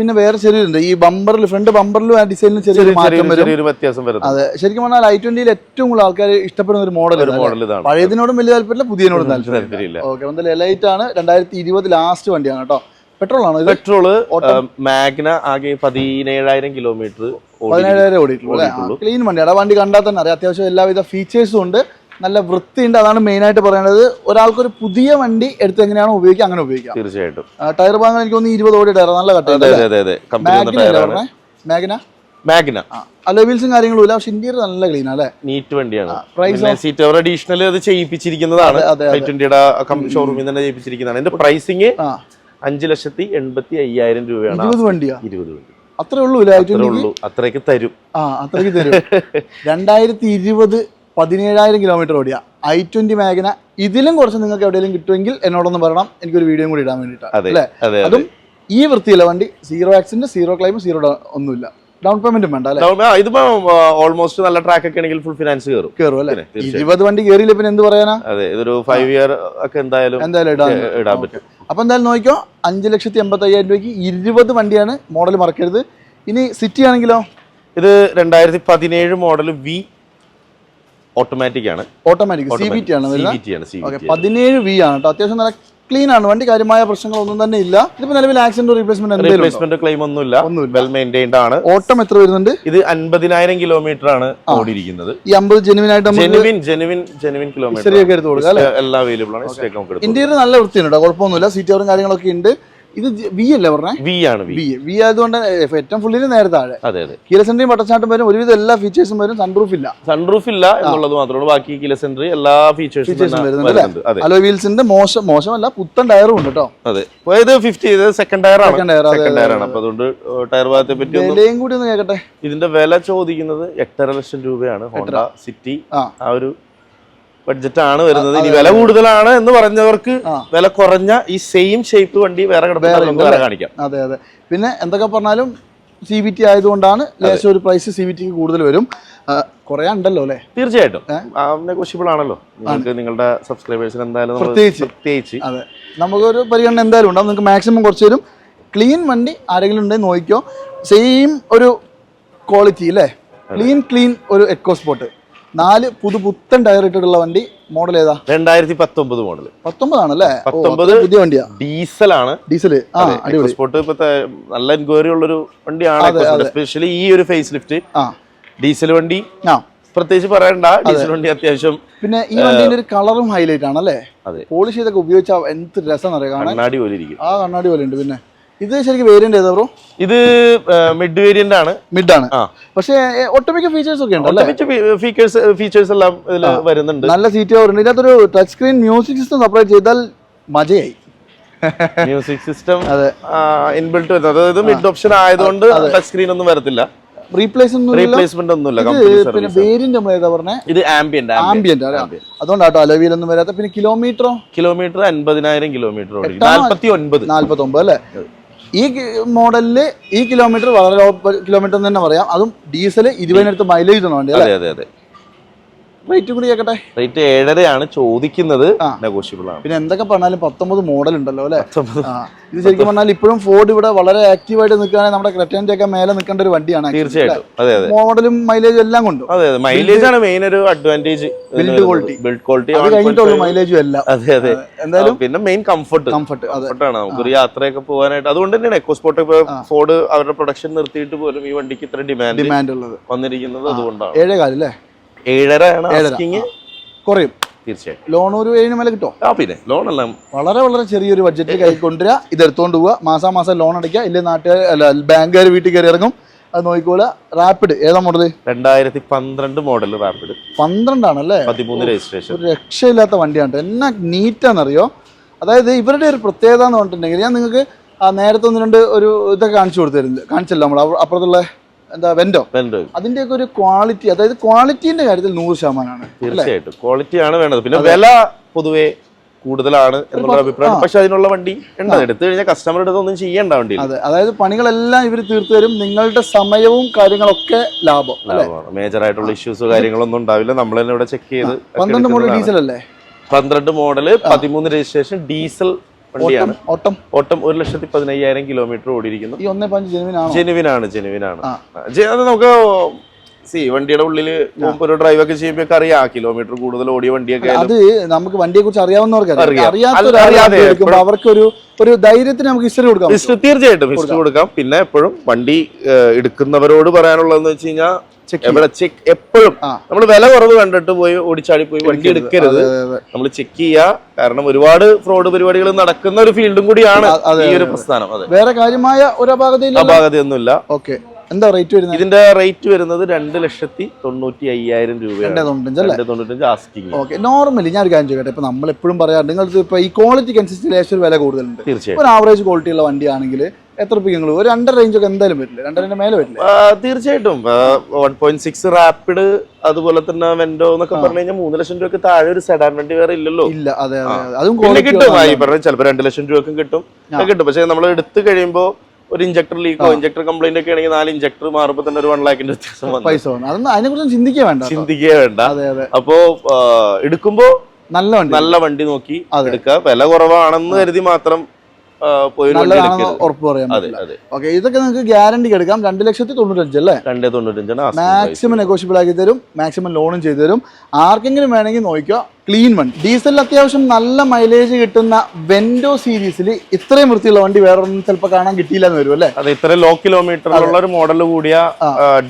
പിന്നെ വേറെ ചെറിയുണ്ട് ഈ ബമ്പറിൽ ഫ്രണ്ട് ബമ്പറിലും ആ ഡിസൈനിലും ചെറിയൊരു വരും. വ്യത്യാസം വരുന്നത് അതെ. ശരിക്കും പറഞ്ഞാൽ ഐ ട്വന്റിയിൽ ഏറ്റവും കൂടുതൽ ആൾക്കാർ ഇഷ്ടപ്പെടുന്ന ഒരു മോഡൽ മോഡൽ ഇതാണ് പഴയതിനോടും വലിയ താല്പര്യമില്ല പുതിയതിനോടും താല്പര്യം താല്പര്യമില്ല. ഓക്കെ എന്തായാലും എലൈറ്റ് ആണ്. രണ്ടായിരത്തി ഇരുപത് ലാസ്റ്റ് വണ്ടിയാണ് കേട്ടോ. പെട്രോൾ ആണോ പെട്രോൾ മാഗ്ന ആകെ പതിനേഴായിരം കിലോമീറ്റർ പതിനേഴായിരം ഓടിയിട്ടുള്ളൂ ക്ലീൻ വണ്ടി. ആ വണ്ടി കണ്ടാൽ തന്നെ അറിയാം. അത്യാവശ്യം എല്ലാവിധ ഫീച്ചേഴ്സും ഉണ്ട്. നല്ല വൃത്തിയുണ്ട്. അതാണ് മെയിൻ ആയിട്ട് പറയുന്നത് ഒരാൾക്കൊരു പുതിയ വണ്ടി എടുത്ത് എങ്ങനെയാണോ ഉപയോഗിക്കുക അങ്ങനെ ഉപയോഗിക്കാം. തീർച്ചയായിട്ടും. ടയർ ഭാഗം എനിക്ക് തോന്നുന്നു ഇരുപത് ഓടി ടയർ നല്ല കട്ട് അതെ അതെ അതെ അതെ. കമ്പനി മാഗ്ന മാഗ്ന മാഗ്ന അലോവീൽസും കാര്യങ്ങളും ഇല്ല. പക്ഷെ ഇന്ത്യയിൽ നല്ല ക്ലീൻ അല്ലേ? നീറ്റ് വണ്ടിയാണ്. പ്രൈസ് സീറ്റ് അവർ അഡീഷണൽ അത് ചെയ്യിപ്പിച്ചിരിക്കുന്നതാണ് ഷോറൂമിൽ തന്നെ ചെയ്യിപ്പിച്ചിരിക്കുന്നതാണ്. എന്റെ പ്രൈസിങ് അഞ്ച് ലക്ഷത്തി എൺപത്തി അയ്യായിരം രൂപയാണ് ഇരുപത് വണ്ടിയാ? ഇരുപത് വണ്ടി. അത്രേ ഉള്ളൂ അത്രേ ഉള്ളൂ. അത്രയ്ക്ക് തരും. ആ അത്രയ്ക്ക് തരും. രണ്ടായിരത്തി ഇരുപത് പതിനേഴായിരം കിലോമീറ്റർ ഓടിയ. ഐ ട്വന്റി മാഗ്ന ഇതിലും കുറച്ച് നിങ്ങൾക്ക് എവിടെയെങ്കിലും കിട്ടുമെങ്കിൽ എന്നോടൊന്ന് പറയണം. എനിക്കൊരു വീഡിയോ കൂടി ഇടാൻ വേണ്ടിയിട്ടാണ്. അല്ലേ? അതും ഈ വൃത്തിയില്ല വണ്ടി zero accident zero claim zero ഒന്നുമില്ല. ഡൗൺ പേയ്മെന്റും വേണ്ട അല്ലേ? ഇതിപ്പോ ഓൾമോസ്റ്റ് നല്ല ട്രാക്ക് ഒക്കെ ആണെങ്കിൽ ഫുൾ ഫിനാൻസ് കയറും കയറും അല്ലേ. ഇരുപത് വണ്ടി കയറിയില്ല പിന്നെ എന്ത് പറയാനാ? അതെ ഇതൊരു ഫൈവ് ഇയർ ഒക്കെ എന്തായാലും എന്തായാലും ഇടാൻ പറ്റും. അപ്പൊ എന്തായാലും നോക്കിക്കോ അഞ്ച് ലക്ഷത്തി എൺപത്തി അയ്യായിരം രൂപയ്ക്ക് ഇരുപത് വണ്ടിയാണ് മോഡൽ മറക്കരുത്. ഇനി സിറ്റി ആണെങ്കിലോ? ഇത് രണ്ടായിരത്തി പതിനേഴ് മോഡൽ വി ഓട്ടോമാറ്റിക് ആണ്. ഓട്ടോമാറ്റിക് സി ബി ടി ആണ് പതിനേഴ് വി ആണ് കേട്ടോ. അത്യാവശ്യം നല്ല ക്ലീൻ ആണ് വണ്ടി കാര്യമായ പ്രശ്നങ്ങളൊന്നും തന്നെ ഇല്ല. ഇതിപ്പോ നിലവിൽ ആക്സിഡന്റ് റീപ്ലേസ്മെന്റ് റീപ്ലേസ്മെന്റ് ക്ലെയിം ഒന്നുമില്ല. വെൽ മെയിന്റൈൻഡ് ആണ്. ഓട്ടം എത്ര വരുന്നുണ്ട്? ഇത് അൻപതിനായിരം കിലോമീറ്റർ ആണ് ഓടിയിരിക്കുന്നത്. ഈ അമ്പത് ജെനുവിൻ ആയിട്ട് ജെനുവിൻ ജെനുവിൻ ജെനുവിൻ കിലോമീറ്റർ എല്ലാം അവൈലബിൾ ആണ്. ഇന്ത്യയിൽ ഇന്റീരിയർ നല്ല വൃത്തിയുണ്ട് കുഴപ്പമൊന്നുമില്ല. സീറ്റ് കവറും കാര്യങ്ങളൊക്കെ ഉണ്ട്. ഇത് വി അല്ലേ പറഞ്ഞേ? വി ആണ് വി വി ആയതുകൊണ്ട് ഏറ്റവും ഫുള്ളിന് നേരെ താഴെ അതെ അതെ. കീലസെൻട്രിയും ബട്ടർചാട്ടും വരും. ഒരുവിധം എല്ലാ ഫീച്ചേഴ്സും വരും. സൺറൂഫ് ഇല്ല. സൺറൂഫ് ഇല്ല എന്നുള്ളത് മാത്രമാണ് ബാക്കി കില സെൻട്രി എല്ലാ ഫീച്ചേഴ്സും വരുന്നുണ്ട് അലോ വീൽസിന്റെ മോശം മോശമല്ല പുത്തൻ ടയറും ഉണ്ട് കേട്ടോ അതെ. ഇത് ഫിഫ്റ്റി ഇത് സെക്കൻഡ് ടയർ ആണ്. സെക്കൻഡ് ടയർ ആണ്. അപ്പൊ അതുകൊണ്ട് ടയർ ഭാഗത്തെ പറ്റി ഒന്നും വിലയും കൂടി ഒന്ന് കേൾക്കട്ടെ ഇതിന്റെ വില ചോദിക്കുന്നത് എട്ടര ലക്ഷം രൂപയാണ്. Honda City. ആ ഒരു ബഡ്ജറ്റ് ആണ് വരുന്നത്. ഇനി വില കൂടുതലാണ് എന്ന് പറഞ്ഞവർക്ക് വില കുറഞ്ഞ ഈ സെയിം ഷേപ്പ് വണ്ടി വേറെ കാണിക്കാം. അതെ അതെ. പിന്നെ എന്തൊക്കെ പറഞ്ഞാലും സി വി ടി ആയതുകൊണ്ടാണ് ലേശം ഒരു പ്രൈസ് സി വി ടിക്ക് കൂടുതൽ വരും. കുറെ കുറേ ഉണ്ടല്ലോ അല്ലേ? തീർച്ചയായിട്ടും. നെഗോഷ്യബിൾ ആണല്ലോ. നിങ്ങൾക്ക് നിങ്ങളുടെ സബ്സ്ക്രൈബേഴ്സിന് എന്തായാലും പ്രത്യേകിച്ച്. പ്രത്യേകിച്ച്. അതെ. നമുക്കൊരു പരിഗണന എന്തായാലും ഉണ്ടാവും നിങ്ങൾക്ക് മാക്സിമം കുറച്ച് തരും. ക്ലീൻ വണ്ടി ആരെങ്കിലും ഉണ്ടെങ്കിൽ നോക്കിക്കോ. സെയിം ഒരു ക്വാളിറ്റി അല്ലേ? ക്ലീൻ ക്ലീൻ ഒരു എക്കോ സ്പോട്ട് നാല് പുതു പുത്തൻ ടയർ ഇട്ടിട്ടുള്ള വണ്ടി മോഡൽ ഏതാ? രണ്ടായിരത്തി പത്തൊമ്പത് മോഡൽ പത്തൊമ്പതാണല്ലേ പത്തൊമ്പത് പുതിയ വണ്ടിയാ. ഡീസലാണ്. ഡീസൽ ആണ് അടിപൊളി. സ്പോട്ട് ഇപ്പത്തെ നല്ല എൻക്വയറി ഉള്ളൊരു വണ്ടിയാണ് എസ്പെഷ്യലി ഈ ഒരു ഫേസ് ലിഫ്റ്റ് ആ. ഡീസൽ വണ്ടി. ആ. പ്രത്യേകിച്ച് പറയണ്ട ഡീസൽ വണ്ടി അത്യാവശ്യം പിന്നെ ഈ വണ്ടിന്റെ ഒരു കളറും ഹൈലൈറ്റ് ആണല്ലേ? പോളിഷ് ചെയ്തൊക്കെ ഉപയോഗിച്ചാൽ എന്ത് രസം അറിയാം കണ്ണാടി പോലെ ഇരിക്കും. ആ കണ്ണാടി പോലെ ഉണ്ട് പിന്നെ. ഇത് ശരിക്കും വേരിയന്റ് ഏതാ ബ്രോ ഇത് മിഡ് വേരിയന്റ് ആണ്. മിഡ് ആണ്. പക്ഷേ ഒട്ടുമിക്ക ഫീച്ചേഴ്സ് ഒക്കെ ഉണ്ട് ഫീച്ചേഴ്സ് ഫീച്ചേഴ്സ് എല്ലാം ഇതിൽ വരുന്നുണ്ട്. നല്ല സീറ്റ് ഉണ്ട്. ഇതിനകത്തൊരു touch screen music system supply ചെയ്താൽ മജയായി. മ്യൂസിക് സിസ്റ്റം അതെ. ഇൻബിൽട്ട് വരുന്നത് അതായത് മിഡ് ഓപ്ഷൻ ആയതുകൊണ്ട് ടച്ച് സ്ക്രീൻ ഒന്നും വരത്തില്ല. ഒന്നും ഇല്ല. റീപ്ലേസ്മെന്റ് ഒന്നുമില്ല ഇത് കമ്പനി പിന്നെ സർവീസ് വേരിയന്റ് നമ്മൾ ഏതാ പറഞ്ഞേ? ഇത് ആംബിയന്റ് ആംബിയന്റ് അതുകൊണ്ടാട്ടോ അലവിയിലൊന്നും വരാത്ത. പിന്നെ കിലോമീറ്ററോ കിലോമീറ്റർ അൻപതിനായിരം കിലോമീറ്റർ നാല്പത്തി ഒൻപത് നാല്പത്തി ഒമ്പത് അല്ലേ? ഈ മോഡലിൽ ഈ കിലോമീറ്റർ വളരെ കിലോമീറ്റർ എന്ന് തന്നെ പറയാം. അതും ഡീസൽ ഇരുപതിനടുത്ത് മൈലേജ് ആണ് വണ്ടി അതെ അതെ അതെ. റേറ്റ് കൂടി കേക്കട്ടെ. റേറ്റ് ഏഴരയാണ് ചോദിക്കുന്നത്. നെഗോഷ്യബിൾ ആണ്. പിന്നെ എന്തൊക്കെ പറഞ്ഞാലും പത്തൊമ്പത് മോഡൽ ഉണ്ടല്ലോ അല്ലേ? ഇത് ശരിക്കും പറഞ്ഞാൽ ഇപ്പോഴും ഫോർഡ് ഇവിടെ വളരെ ആക്റ്റീവായിട്ട് നിൽക്കുകയാണെങ്കിൽ നമ്മുടെ ക്രെറ്റന്റെ ഒക്കെ മേലെ നിൽക്കേണ്ട ഒരു വണ്ടിയാണ് തീർച്ചയായിട്ടും. അതെ അതെ. മോഡലും മൈലേജും എല്ലാം കൊണ്ടും. അതെ അതെ. മൈലേജ് ആണ് മെയിൻ ഒരു advantage build quality build quality അത് കഴിഞ്ഞിട്ടുള്ള മൈലേജും എല്ലാം. അതെ അതെ. എന്തായാലും പിന്നെ മെയിൻ കംഫർട്ട് കംഫർട്ട് കംഫർട്ടാണ് നമുക്കൊരു യാത്രയൊക്കെ പോകാനായിട്ട്. അതുകൊണ്ട് തന്നെയാണ് എക്കോസ്പോർട്ട് ഫോർഡ് അവരുടെ പ്രൊഡക്ഷൻ നിർത്തിയിട്ട് പോലും ഈ വണ്ടിക്ക് ഇത്ര ഡിമാൻഡ് ഡിമാൻഡ് ഉള്ളത്. വന്നിരിക്കുന്നത് അതുകൊണ്ടാണ്. ഏഴേ കാലം ആസ്കിങ് കുറയും. തീർച്ചയായിട്ടും. ലോൺ ഒരു ഏഴിന് മേലെ കിട്ടോ ആ പിന്നെ വളരെ വളരെ ചെറിയൊരു ബഡ്ജറ്റ് കൈ കൊണ്ടുവരിക. ഇത് എടുത്തോണ്ട് പോവുക. മാസാ മാസം ലോൺ അടയ്ക്കുക. ഇല്ലേ നാട്ടുകാർ അല്ല ബാങ്കുകാർ വീട്ടിൽ കയറി ഇറങ്ങും. അത് നോക്കിക്കോള റാപ്പിഡ് ഏതാ മോഡൽ രണ്ടായിരത്തി പന്ത്രണ്ട് മോഡൽ റാപ്പിഡ് പന്ത്രണ്ടാണല്ലേ? പതിമൂന്ന് രജിസ്ട്രേഷൻ ഒരു രക്ഷയില്ലാത്ത വണ്ടിയാണ്. എന്നാ നീറ്റാണെന്നറിയോ അതായത് ഇവരുടെ ഒരു പ്രത്യേകത എന്ന് പറഞ്ഞിട്ടുണ്ടെങ്കിൽ ഞാൻ നിങ്ങൾക്ക് നേരത്തെ ഒന്ന് രണ്ട് ഒരു ഇതൊക്കെ കാണിച്ചു കൊടുത്തിരുന്നില്ല കാണിച്ചല്ലോ നമ്മൾ അപ്പുറത്തുള്ള എന്താ വെൻഡോ വെൻഡോ അതിന്റെയൊക്കെ ഒരു ക്വാളിറ്റി അതായത് ക്വാളിറ്റിന്റെ കാര്യത്തിൽ നൂറ് ശതമാനമാണ് തീർച്ചയായിട്ടും. ക്വാളിറ്റിയാണ് വേണ്ടത്. പിന്നെ വില പൊതുവേ കൂടുതലാണ് എന്നുള്ള അഭിപ്രായം. പക്ഷെ അതിനുള്ള വണ്ടി ഉണ്ട്. എടുത്തു കഴിഞ്ഞാൽ കസ്റ്റമർ എടുത്ത് ഒന്നും ചെയ്യേണ്ട വണ്ടി അതെ. അതായത് പണികളെല്ലാം ഇവർ തീർത്തു തരും. നിങ്ങളുടെ സമയവും കാര്യങ്ങളൊക്കെ ലാഭം മേജർ ആയിട്ടുള്ള ഇഷ്യൂസ് കാര്യങ്ങളൊന്നും ഉണ്ടാവില്ല. നമ്മൾ തന്നെ ഇവിടെ ചെക്ക് ചെയ്ത് പന്ത്രണ്ട് മോഡൽ ഡീസൽ അല്ലേ? പന്ത്രണ്ട് മോഡൽ പതിമൂന്ന് രജിസ്ട്രേഷൻ ഡീസൽ വണ്ടിയാണ്. ഓട്ടം ഓട്ടം. ഒരു ലക്ഷത്തി പതിനയ്യായിരം കിലോമീറ്റർ ഓടിയിരിക്കുന്നു. ഈ ഒന്നേ പഞ്ച് ജെനുവിനാണ്? ജെനുവിനാണ് ജെനുവിനാണ്. അത് നമുക്ക് സി വണ്ടിയുടെ ഉള്ളിൽ ഒരു ഡ്രൈവ് ഒക്കെ ചെയ്യുമ്പോ ഒക്കെ അറിയാം. കിലോമീറ്റർ കൂടുതൽ ഓടിയ വണ്ടിയൊക്കെ അത് നമുക്ക് വണ്ടിയെ കുറിച്ച് അറിയാവുന്നവർക്ക് അവർക്കൊരു. അറിയാത്ത ഒരു ധൈര്യത്തിന് നമുക്ക് ഹിസ്റ്ററി കൊടുക്കാം ഹിസ്റ്ററി തീർച്ചയായിട്ടും ഹിസ്റ്ററി കൊടുക്കാം. പിന്നെ എപ്പോഴും വണ്ടി എടുക്കുന്നവരോട് പറയാനുള്ളതെന്ന് വെച്ച് കഴിഞ്ഞാൽ ചെക്ക് എപ്പോഴും നമ്മൾ വില കുറവ് കണ്ടിട്ട് പോയി ഓടിച്ചാടി പോയി വണ്ടി എടുക്കരുത്. നമ്മൾ ചെക്ക് ചെയ്യുക. കാരണം ഒരുപാട് ഫ്രോഡ് പരിപാടികൾ നടക്കുന്ന ഒരു ഫീൽഡും കൂടിയാണ് ഈ ഒരു പ്രസ്ഥാനം. അതെ. വേറെ കാര്യമായ ഒരു അപാകതയില്ല അപാകതയൊന്നുമില്ല. ഓക്കെ. എന്താ റേറ്റ് വരുന്നത്? ഇതിന്റെ റേറ്റ് വരുന്നത് രണ്ട് ലക്ഷത്തി തൊണ്ണൂറ്റി അയ്യായിരം രൂപ ഓക്കെ നോർമലി ഞാൻ ഒരു കാര്യം ചോദിക്കട്ടെ. ഇപ്പൊ നമ്മൾ എപ്പോഴും പറയാറുണ്ട് നിങ്ങൾക്ക് ഇപ്പൊ ഈ ക്വാളിറ്റിക്ക് അനുസരിച്ച് ലേശം വില കൂടുതലുണ്ട്. തീർച്ചയായും. ഒരു ആവറേജ് ക്വാളിറ്റി ഉള്ള വണ്ടിയാണെങ്കിൽ എത്ര രൂപ നിങ്ങൾ ഒരു രണ്ടര റേഞ്ച് ഒക്കെ എന്തായാലും വരില്ല? രണ്ടരന്റെ മേലെ വരില്ല? തീർച്ചയായിട്ടും. വൺ പോയിന്റ് സിക്സ് റാപ്പിഡ് അതുപോലെ തന്നെ വെൻഡോ എന്നൊക്കെ പറഞ്ഞു കഴിഞ്ഞാൽ മൂന്ന് ലക്ഷം രൂപയ്ക്ക് താഴെ ഒരു സെഡാൻ വണ്ടി വേറെ ഇല്ലല്ലോ. ഇല്ല അതെ അതെ അതെ. അതും കിട്ടും. ഈ പറഞ്ഞ ചിലപ്പോൾ രണ്ട് ലക്ഷം രൂപക്കും കിട്ടും. കിട്ടും. പക്ഷെ നമ്മൾ എടുത്തു കഴിയുമ്പോൾ ഒരു ഇഞ്ചക്ടർ ലീക്കോ ഇഞ്ചക്ടർ കംപ്ലൈന്റ് ഒക്കെ ആണെങ്കിൽ നാല് ഇഞ്ചക്ടർ മാറുമ്പോൾ തന്നെ ഒരു വൺ ലാഖിന്റെ വ്യത്യാസം പൈസ വന്നു. അതൊന്നും അതിനെ കുറിച്ച് ചിന്തിക്കുക വേണ്ട. ചിന്തിക്കുക വേണ്ട. അപ്പോ എടുക്കുമ്പോ നല്ല വണ്ടി. നല്ല വണ്ടി നോക്കി എടുക്കുക. വില കുറവാണെന്ന് കരുതി മാത്രം നല്ലതാണെന്ന് ഉറപ്പ് പറയാൻ ഓക്കെ ഇതൊക്കെ നിങ്ങൾക്ക് ഗ്യാരണ്ടി എടുക്കാം. രണ്ട് ലക്ഷത്തി തൊണ്ണൂറ്റഞ്ച് അല്ലേ? രണ്ടേ തൊണ്ണൂറ്റഞ്ചാണ് asking മാക്സിമം നെഗോഷ്യബിൾ ആക്കി തരും. മാക്സിമം ലോണും ചെയ്തു തരും. ആർക്കെങ്കിലും വേണമെങ്കിൽ നോക്കിക്കോ. ക്ലീൻ വണ്ടി. ഡീസലിൽ അത്യാവശ്യം നല്ല മൈലേജ് കിട്ടുന്ന വെൻഡോ സീരീസിൽ ഇത്രയും വൃത്തിയുള്ള വണ്ടി വേറെ ഒന്നും ചിലപ്പോൾ കാണാൻ കിട്ടിയില്ല എന്ന് വരും അല്ലേ? അതെ ഇത്ര ലോ കിലോമീറ്ററിലുള്ള ഒരു മോഡൽ കൂടിയ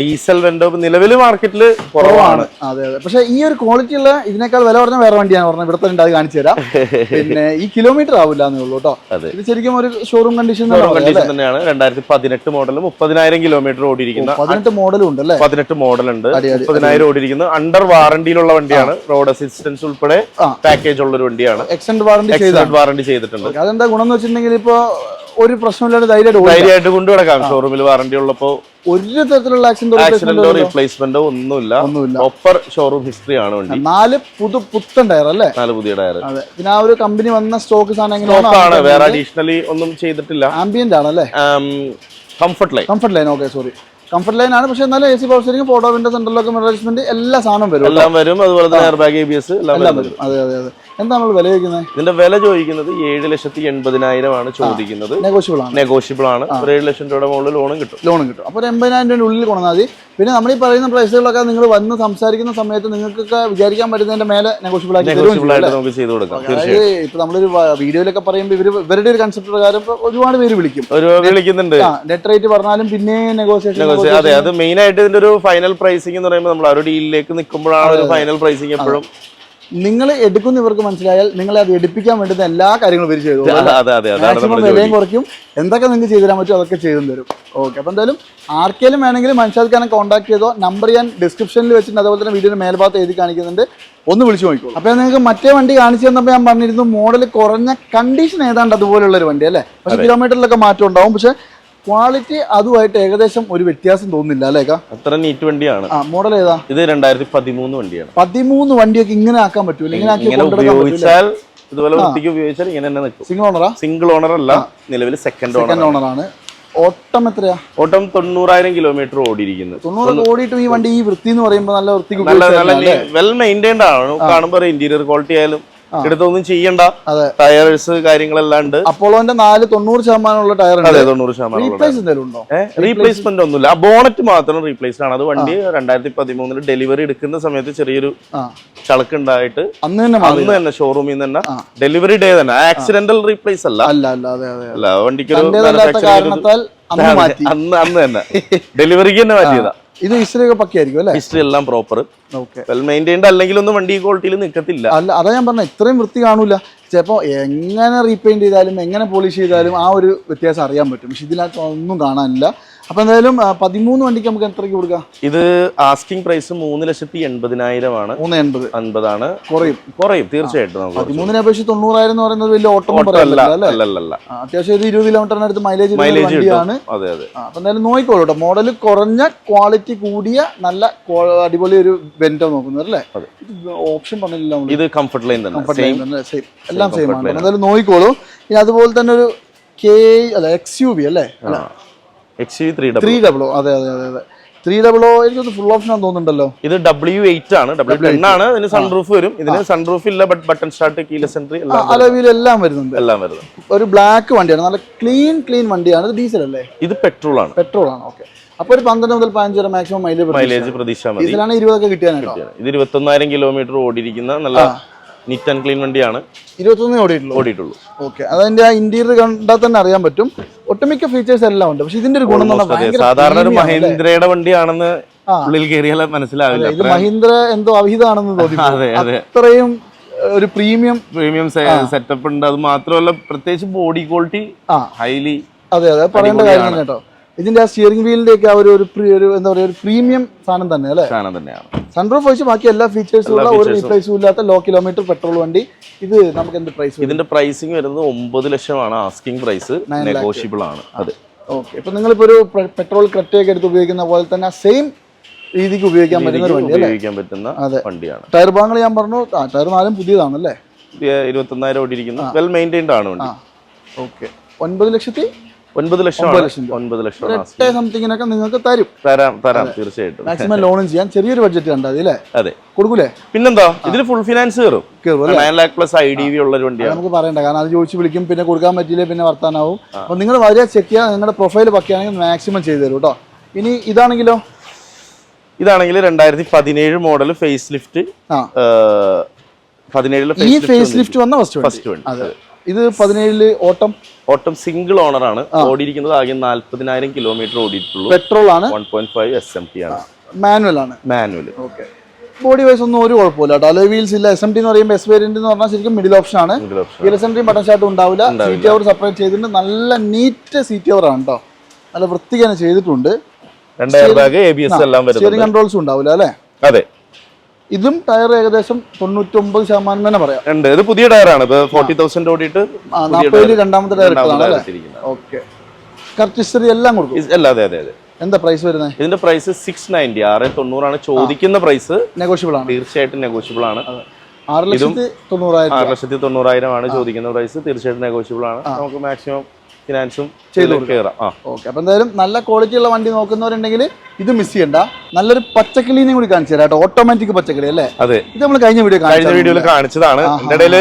ഡീസൽ വെൻഡോ നിലവിൽ മാർക്കറ്റിൽ കുറവാണ്. അതെ അതെ. പക്ഷേ ഈ ഒരു ക്വാളിറ്റി ഉള്ള ഇതിനേക്കാൾ വില പറഞ്ഞ വേറെ വണ്ടിയാണ് പറഞ്ഞത്. ഇവിടെ തന്നെ അത് കാണിച്ചു തരാം. പിന്നെ ഈ കിലോമീറ്റർ ആവില്ല എന്നേ ഉള്ളൂ കേട്ടോ. ഇത് ശരിക്കും ഒരു ഷോറൂം കണ്ടീഷൻ കണ്ടീഷൻ തന്നെയാണ്. രണ്ടായിരത്തി പതിനെട്ട് മോഡൽ മുപ്പതിനായിരം കിലോമീറ്റർ ഓടിയിരിക്കുന്ന പതിനെട്ട് മോഡലും ഉണ്ട് അല്ലേ പതിനെട്ട് മോഡൽ ഉണ്ട്. മുപ്പതിനായിരം ഓടിയിരിക്കുന്നത് അണ്ടർ വാറണ്ടിയിലുള്ള വണ്ടിയാണ്. റോഡ് അസിസ്റ്റൻസ് ഉൾപ്പെടെ പാക്കേജ് ഉള്ള ഒരു വണ്ടിയാണ്. എക്സ്റ്റൻഡ് വാറണ്ടി വാറണ്ടി ചെയ്തിട്ടുണ്ട്. അതെന്താ ഗുണം എന്ന് വെച്ചിട്ടുണ്ടെങ്കിൽ ഇപ്പൊ ഒരു പ്രശ്നമില്ലാതെ ധൈര്യമായിട്ട്. ധൈര്യമായിട്ട് കൊണ്ടുനടക്കാം ഷോറൂമിൽ വാറണ്ടി ഉള്ളപ്പോ ഒരു തരത്തിലുള്ള ആക്സിഡന്റോ റീപ്ലേസ്മെന്റോ ഒന്നുമില്ല. ഒന്നുമില്ല. പ്രോപ്പർ ഷോറൂം ഹിസ്റ്ററി ആണ് വണ്ടി. നാല് പുതു പുത്തൻ ടയർ അല്ലേ? നാല് പുതിയ ടയർ അതെ. പിന്നെ ആ ഒരു കമ്പനി വന്ന സ്റ്റോക്ക് സാധനം വേറെ അഡീഷണലി ഒന്നും ചെയ്തിട്ടില്ല. ആംബിയന്റ് ആണല്ലേ comfort line comfort line okay sorry comfort line ആണ്. പക്ഷെ എന്നാലും A C power steering photo window സെന്ററിലൊക്കെ adjustment എല്ലാ സാധനവും വരും എല്ലാം വരും. അതുപോലെ തന്നെ air bag A B S എല്ലാം വരും. അതെ അതെ അതെ. എന്താ നമ്മൾ വില ചോദിക്കുന്നത്? ഇതിന്റെ വില ചോദിക്കുന്നത് ഏഴ് ലക്ഷത്തി എൺപതിനായിരം ആണ് ചോദിക്കുന്നത്. നെഗോഷ്യബിൾ ആണ്. നെഗോഷ്യബിൾ ആണ്. ഒരു ഏഴ് ലക്ഷം രൂപയുടെ മുകളിൽ ലോണും കിട്ടും. ലോണും കിട്ടും. അപ്പോൾ ഒരു എൺപതിനായിരം രൂപയുടെ ഉള്ളിൽ കൊണ്ടുവന്നാൽ മതി. പിന്നെ നമ്മൾ ഈ പറയുന്ന പ്രൈസുകളൊക്കെ നിങ്ങൾ വന്ന് സംസാരിക്കുന്ന സമയത്ത് നിങ്ങൾക്കൊക്കെ വിചാരിക്കാൻ പറ്റുന്നതിന്റെ മേലെ നെഗോഷ്യബിൾ ആയിട്ട് നമുക്ക് ചെയ്തു കൊടുക്കാം. ഇപ്പൊ നമ്മളൊരു വീഡിയോയിലൊക്കെ പറയുമ്പോൾ ഇവർ ഇവരുടെ ഒരു കൺസെപ്റ്റ് പ്രകാരം ഒരുപാട് പേര് വിളിക്കും. ഒരു വിളിക്കുന്നുണ്ട്. നെറ്റ് റേറ്റ് പറഞ്ഞാലും പിന്നെ നെഗോസിയേഷൻ അതെ അത് മെയിൻ ആയിട്ട് ഇതിന്റെ ഒരു ഫൈനൽ പ്രൈസിംഗ് എന്ന് പറയുമ്പോൾ നമ്മൾ ആ ഒരു ഡീലിലേക്ക് നിൽക്കുമ്പോഴാണ് ഒരു ഫൈനൽ പ്രൈസിംഗ് എപ്പോഴും നിങ്ങൾ എടുക്കുന്ന ഇവർക്ക് മനസ്സിലായാൽ നിങ്ങളെ അത് എടുപ്പിക്കാൻ വേണ്ടുന്ന എല്ലാ കാര്യങ്ങളും ഇവർ ചെയ്തു. മാക്സിമം വിലയും കുറയ്ക്കും. എന്തൊക്കെ നിങ്ങൾക്ക് ചെയ്തു തരാൻ പറ്റും അതൊക്കെ ചെയ്തു തരും. ഓക്കെ അപ്പം എന്തായാലും ആർക്കെങ്കിലും വേണമെങ്കിൽ മനുഷ്യർക്ക് തന്നെ കോൺടാക്ട് ചെയ്തോ നമ്പർ ഞാൻ ഡിസ്ക്രിപ്ഷനിൽ വെച്ചിട്ടുണ്ട്. അതുപോലെ തന്നെ വീഡിയോയുടെ മേൽഭാഗത്ത് എഴുതി കാണിക്കുന്നുണ്ട്. ഒന്ന് വിളിച്ചു നോക്കൂ അപ്പോൾ നിങ്ങൾക്ക് മറ്റേ വണ്ടി കാണിച്ചു തന്നപ്പോൾ ഞാൻ പറഞ്ഞിരുന്നു മോഡൽ കുറഞ്ഞ കണ്ടീഷൻ ഏതാണ്ട് അതുപോലുള്ള ഒരു വണ്ടി അല്ലേ? പക്ഷേ കിലോമീറ്ററിലൊക്കെ മാറ്റം ഉണ്ടാവും. പക്ഷേ ക്വാളിറ്റി അതുമായിട്ട് ഏകദേശം ഒരു വ്യത്യാസം തോന്നുന്നില്ല അല്ലേ അത്ര നീറ്റ് വണ്ടിയാണ്. ആ മോഡൽ ഏതാ? ഇത് രണ്ടായിരത്തി പതിമൂന്ന് വണ്ടിയാണ്. പതിമൂന്ന് വണ്ടിയൊക്കെ ഇങ്ങനെ ആക്കാൻ പറ്റൂല ഇങ്ങനെ ഉപയോഗിച്ചാൽ ഇതുപോലെ വൃത്തിക്ക് ഉപയോഗിച്ചാൽ ഇങ്ങനെ തന്നെ നിൽക്കും. സിംഗിൾ ഓണറാ സിംഗിൾ ഓണർ അല്ല നിലവിൽ സെക്കൻഡ് ഓണർ ഓണറാണ് ഓട്ടം എത്രയാ? ഓട്ടം തൊണ്ണൂറായിരം കിലോമീറ്റർ ഓടിയിരിക്കുന്നത്. തൊണ്ണൂറ് ഓടിയിട്ടും ഈ വണ്ടി ഈ വൃത്തി എന്ന് പറയുമ്പോൾ നല്ല വൃത്തിക്ക് നല്ല വെൽ മെയിന്റൈൻഡ് ആണ്. കാണുമ്പോൾ ഇന്റീരിയർ ക്വാളിറ്റി ആയാലും എടുത്തൊന്നും ചെയ്യണ്ട. ടയേഴ്സ് കാര്യങ്ങളെല്ലാം ഉണ്ട്. അപ്പോളോന്റെ നാല് തൊണ്ണൂറ് ശതമാനമുള്ള ടയർ അതെ തൊണ്ണൂറ് ശതമാനം റീപ്ലേസ് റീപ്ലേസ്മെന്റ് ഒന്നുമില്ല. ആ ബോണറ്റ് മാത്രം റീപ്ലേസ്ഡ് ആണ്. അത് വണ്ടി രണ്ടായിരത്തി പതിമൂന്നിൽ ഡെലിവറി എടുക്കുന്ന സമയത്ത് ചെറിയൊരു ചളക്കുണ്ടായിട്ട് അന്ന് തന്നെ അന്ന് തന്നെ ഷോറൂമിൽ നിന്ന് തന്നെ ഡെലിവറി ഡേ തന്നെ. ആക്സിഡന്റൽ റീപ്ലേസ് അല്ല. അല്ല വണ്ടിക്ക് അന്ന് അന്ന് തന്നെ. ഡെലിവറിക്ക് തന്നെ മാറ്റിയതാ. ഇത് ഹിസ്റ്ററി ഒക്കെ പക്കയായിരിക്കും അല്ലേ? ഹിസ്റ്ററി എല്ലാം പ്രോപ്പർ ഓക്കെ വെൽ മെയിന്റൈൻഡ് അല്ലെങ്കിൽ ഒന്നും വണ്ടി ക്വാളിറ്റിയിൽ നിൽക്കത്തില്ല. അല്ല അതാ ഞാൻ പറഞ്ഞത് ഇത്രയും വൃത്തി കാണൂല. ചിലപ്പോൾ എങ്ങനെ റീപെയിന്റ് ചെയ്താലും എങ്ങനെ പോളിഷ് ചെയ്താലും ആ ഒരു വ്യത്യാസം അറിയാൻ പറ്റും. പക്ഷെ ഇതിനകത്ത് ഒന്നും കാണാനില്ല. അപ്പൊ എന്തായാലും പതിമൂന്ന് വണ്ടിക്ക് നമുക്ക് എത്രയ്ക്ക് കൊടുക്കാം? ഇത് ആസ്കിംഗ് പ്രൈസ് മൂന്ന് ലക്ഷത്തി എൺപതിനായിരം ആണ്. മൂന്ന് എൺപത് അൻപതാണ്. കുറയും. കുറയും തീർച്ചയായിട്ടും നമുക്ക് പതിമൂന്നിനെ അപേക്ഷിച്ച് തൊണ്ണൂറായിരം എന്ന് പറയുന്നത് വലിയ ഓട്ടം അല്ല? അത്യാവശ്യം ഒരു ഇരുപത് കിലോമീറ്ററിനടുത്ത് മൈലേജ് മൈലേജ് വണ്ടിയാണ് കിട്ടും. അതെ അതെ. അപ്പോൾ അപ്പൊ എന്തായാലും നോക്കിക്കോളൂ കേട്ടോ മോഡൽ കുറഞ്ഞ ക്വാളിറ്റി കൂടിയ നല്ല അടിപൊളി ഒരു ബെന്റോ നോക്കുന്നത് അല്ലേ. ഓപ്ഷൻ പറഞ്ഞില്ല ഇത് കംഫർട്ട് ലൈൻ തന്നെ. സെയിം. എല്ലാം സെയിം ആണ് എന്തായാലും നോക്കിക്കോളൂ. ഇനി അതുപോലെ തന്നെ ഒരു കെ അല്ല എക്സ് യു വി അല്ലേ X U three three double അതെ അതെ അതെ അതെ. ത്രീ ഫുൾ ഓപ്ഷൻ ആണെന്ന് തോന്നുന്നുണ്ടല്ലോ. ഇത് ഡബ്ല്യു എയ്റ്റ് ആണ്. ഡബ്ല്യു ടെൻ ആണ്. ഇതിന് സൺറൂഫ് വരും. ഇതിന് സൺറൂഫ് ഇല്ല but button start keyless entry അലവിയിൽ എല്ലാം വരുന്നുണ്ട്. എല്ലാം വരുന്നത് ഒരു ബ്ലാക്ക് വണ്ടിയാണ്. നല്ല ക്ലീൻ ക്ലീൻ വണ്ടിയാണ്. ഇത് ഡീസൽ അല്ലേ? ഇത് പെട്രോൾ ആണ്. പെട്രോൾ ആണ് ഓക്കെ അപ്പോൾ ഒരു പന്ത്രണ്ട് മുതൽ പതിനഞ്ച് വരെ മാക്സിമം മൈലേജ് മൈലേജ് പ്രതീക്ഷ മതി. ഡീസലാണ് ഇരുപതൊക്കെ കിട്ടിയാനോ ഇത് ഇരുപത്തൊന്നായിരം കിലോമീറ്റർ ഓടിയിരിക്കുന്ന നല്ല നീറ്റ് ആൻഡ് ക്ലീൻ വണ്ടിയാണ്. ഇരുപത്തൊന്നേ ഓടിയിട്ടുള്ളൂ. ഓടിയിട്ടുള്ളൂ. ഓക്കെ അതിന്റെ ആ ഇന്റീരിയർ കണ്ടാൽ തന്നെ അറിയാൻ പറ്റും. ഒട്ടുമിക്ക ഫീച്ചേഴ്സ് എല്ലാം ഉണ്ട്. പക്ഷെ ഇതിന്റെ ഒരു ഗുണം സാധാരണ ഒരു മഹീന്ദ്രയുടെ? വണ്ടിയാണെന്ന്. ഉള്ളിൽ കയറിയാൽ മനസ്സിലാവില്ല. ഇത് മഹീന്ദ്ര എന്തോ അവിഹിതാണെന്ന് തോന്നി അതെ അതെ. അത്രയും ഒരു പ്രീമിയം പ്രീമിയം സെറ്റപ്പ് ഉണ്ട്. അത് മാത്രമല്ല പ്രത്യേകിച്ച് ബോഡി ക്വാളിറ്റി ഹൈലി അതെ അതെ. പറയേണ്ട കാര്യം കേട്ടോ. ഇതിന്റെ ആ സ്റ്റിയറിംഗ് വീലിന്റെ ഒക്കെ ആ ഒരു ഒരു എന്താ പറയുക ഒരു പ്രീമിയം സാധനം തന്നെ അല്ലേ? സാധനം തന്നെയാണ്. സൺറൂഫ് ഒഴിച്ച് ബാക്കി എല്ലാ ഫീച്ചേഴ്സും ഉള്ള ഒരു റീപ്ലേസും ഇല്ലാത്ത ലോ കിലോമീറ്റർ പെട്രോൾ വണ്ടി. ഇത് നമുക്ക് എന്ത് പ്രൈസ് ഇതിന്റെ പ്രൈസിംഗ് വരുന്നത് ഒമ്പത് ലക്ഷമാണ് ആസ്കിംഗ് പ്രൈസ് നെഗോഷ്യബിൾ ആണ്. അതെ. ഓക്കെ ഇപ്പൊ നിങ്ങളിപ്പോ ഒരു പെട്രോൾ ക്രെറ്റയൊക്കെ എടുത്ത് ഉപയോഗിക്കുന്ന പോലെ തന്നെ സെയിം രീതിക്ക് ഉപയോഗിക്കാൻ പറ്റുന്ന ഒരു വണ്ടി അല്ലേ? ഉപയോഗിക്കാൻ പറ്റുന്ന അതെ. വണ്ടിയാണ്. ടയർ ഭാഗങ്ങൾ ഞാൻ പറഞ്ഞു ആ ടയർ നാലും പുതിയതാണ് അല്ലേ ഇരുപത്തൊന്നായിരം ഓടിയിരിക്കുന്നു. വെൽ മെയിന്റൈൻഡ് ആണ് വണ്ടി. ഓക്കെ ഒൻപത് ലക്ഷത്തി ഒൻപത് ലക്ഷം ലക്ഷം ഒൻപത് ലക്ഷം. എട്ട് സംതിങ്ങിനൊക്കെ നിങ്ങൾക്ക് തരും. തരാം തരാം. തീർച്ചയായിട്ടും. മാക്സിമം ലോണും ചെയ്യാൻ ചെറിയൊരു ബഡ്ജറ്റ് കണ്ടാൽ അല്ലേ? അതെ. കൊടുക്കൂലേ? പിന്നെന്താ? ഇതിൽ ഫുൾ ഫിനാൻസ് കയറും nine lakh plus I D V ഉള്ള ഒരു വണ്ടിയാണ്. നമുക്ക് പറയണ്ട. കാരണം അത് ചോദിച്ചു വിളിക്കും പിന്നെ കൊടുക്കാൻ പറ്റില്ല പിന്നെ വർത്താനാവും. അപ്പൊ നിങ്ങൾ വളരെ ചെക്ക് ചെയ്യുക. നിങ്ങളുടെ പ്രൊഫൈൽ പക്കുകയാണെങ്കിൽ മാക്സിമം ചെയ്തു തരും കേട്ടോ. ഇനി ഇതാണെങ്കിലോ? ഇതാണെങ്കിൽ രണ്ടായിരത്തി പതിനേഴ് മോഡൽ ഫേസ് ലിഫ്റ്റ് ആ പതിനേഴിലെ ഫേസ് ലിഫ്റ്റ് വന്ന ഫസ്റ്റ് ഫസ്റ്റ് വണ്ടി. അതെ. ഇത് പതിനേഴിൽ ഓട്ടം? ഓട്ടം സിംഗിൾ ഓണർ ആണ്. ഓടിയിരിക്കുന്നത് ആകെ നാല്പതിനായിരം കിലോമീറ്റർ ഓടിയിട്ടുള്ളൂ. പെട്രോൾ ആണ്. One point five S M T ആണ്. മാനുവൽ ആണ്. മാനുവൽ ഓക്കെ ബോഡി വൈസ് ഒന്നും ഒരു കുഴപ്പമില്ല കേട്ടോ അലോയ് വീൽസ് ഇല്ല. എസ് എം ടി എന്ന് പറയുമ്പോൾ എസ് വേരിയന്റ് എന്ന് പറഞ്ഞാൽ ശരിക്കും മിഡിൽ ഓപ്ഷൻ ആണ്. Gear S M T button ഷാട്ടും ഉണ്ടാവില്ല. സീറ്റ് കവർ സെപ്പറേറ്റ് ചെയ്തിട്ടുണ്ട്. നല്ല നീറ്റ് സീറ്റ് കവർ ആണ് കേട്ടോ നല്ല വൃത്തിക്ക് തന്നെ ചെയ്തിട്ടുണ്ട്. രണ്ട് air bag A B S എല്ലാം വരുന്നുണ്ട്. സ്റ്റിയറിംഗ് കൺട്രോൾസും ഉണ്ടാവില്ല അല്ലേ? അതെ. ഇതും ടയർ ഏകദേശം തൊണ്ണൂറ്റൊമ്പത് ശതമാനം തന്നെ പറയാം. ഉണ്ട്. ഇത് പുതിയ ടയറാണ്. ഫോർട്ടി തൗസൻഡ് ഓടിയിട്ട് നാൽപ്പതിൽ രണ്ടാമത്തെ ടയർ ഓക്കെ. കറക്റ്റ് ഹിസ്റ്ററി എല്ലാം കൊടുക്കും? അതെ അതെ അതെ. എന്താ പ്രൈസ് വരുന്നത് ഇതിന്റെ പ്രൈസ് സിക്സ് നയന്റി ആറ് തൊണ്ണൂറാണ് ചോദിക്കുന്ന പ്രൈസ് നെഗോഷ്യബിൾ ആണ്. തീർച്ചയായിട്ടും നെഗോഷ്യബിൾ ആണ്. ആറ് ലക്ഷത്തി തൊണ്ണൂറായിരം ആറ് ലക്ഷത്തി തൊണ്ണൂറായിരം ആണ് ചോദിക്കുന്ന പ്രൈസ് തീർച്ചയായിട്ടും നെഗോഷ്യബിൾ ആണ്. നമുക്ക് മാക്സിമം ഫിനാൻസും ചെയ്ത് കയറാം ഓക്കെ അപ്പൊ എന്തായാലും നല്ല ക്വാളിറ്റി ഉള്ള വണ്ടി നോക്കുന്നവരുണ്ടെങ്കിൽ ഇത് മിസ് ചെയ്യണ്ട. നല്ലൊരു പച്ചക്കിളിനെയും കൂടി കാണിച്ചു തരാം ഓട്ടോമാറ്റിക് പച്ചക്കിളി അല്ലേ? അതെ. ഇത് നമ്മൾ കഴിഞ്ഞ വീഡിയോ കഴിഞ്ഞ വീഡിയോയിൽ കാണിച്ചതാണ്. ഇടയിൽ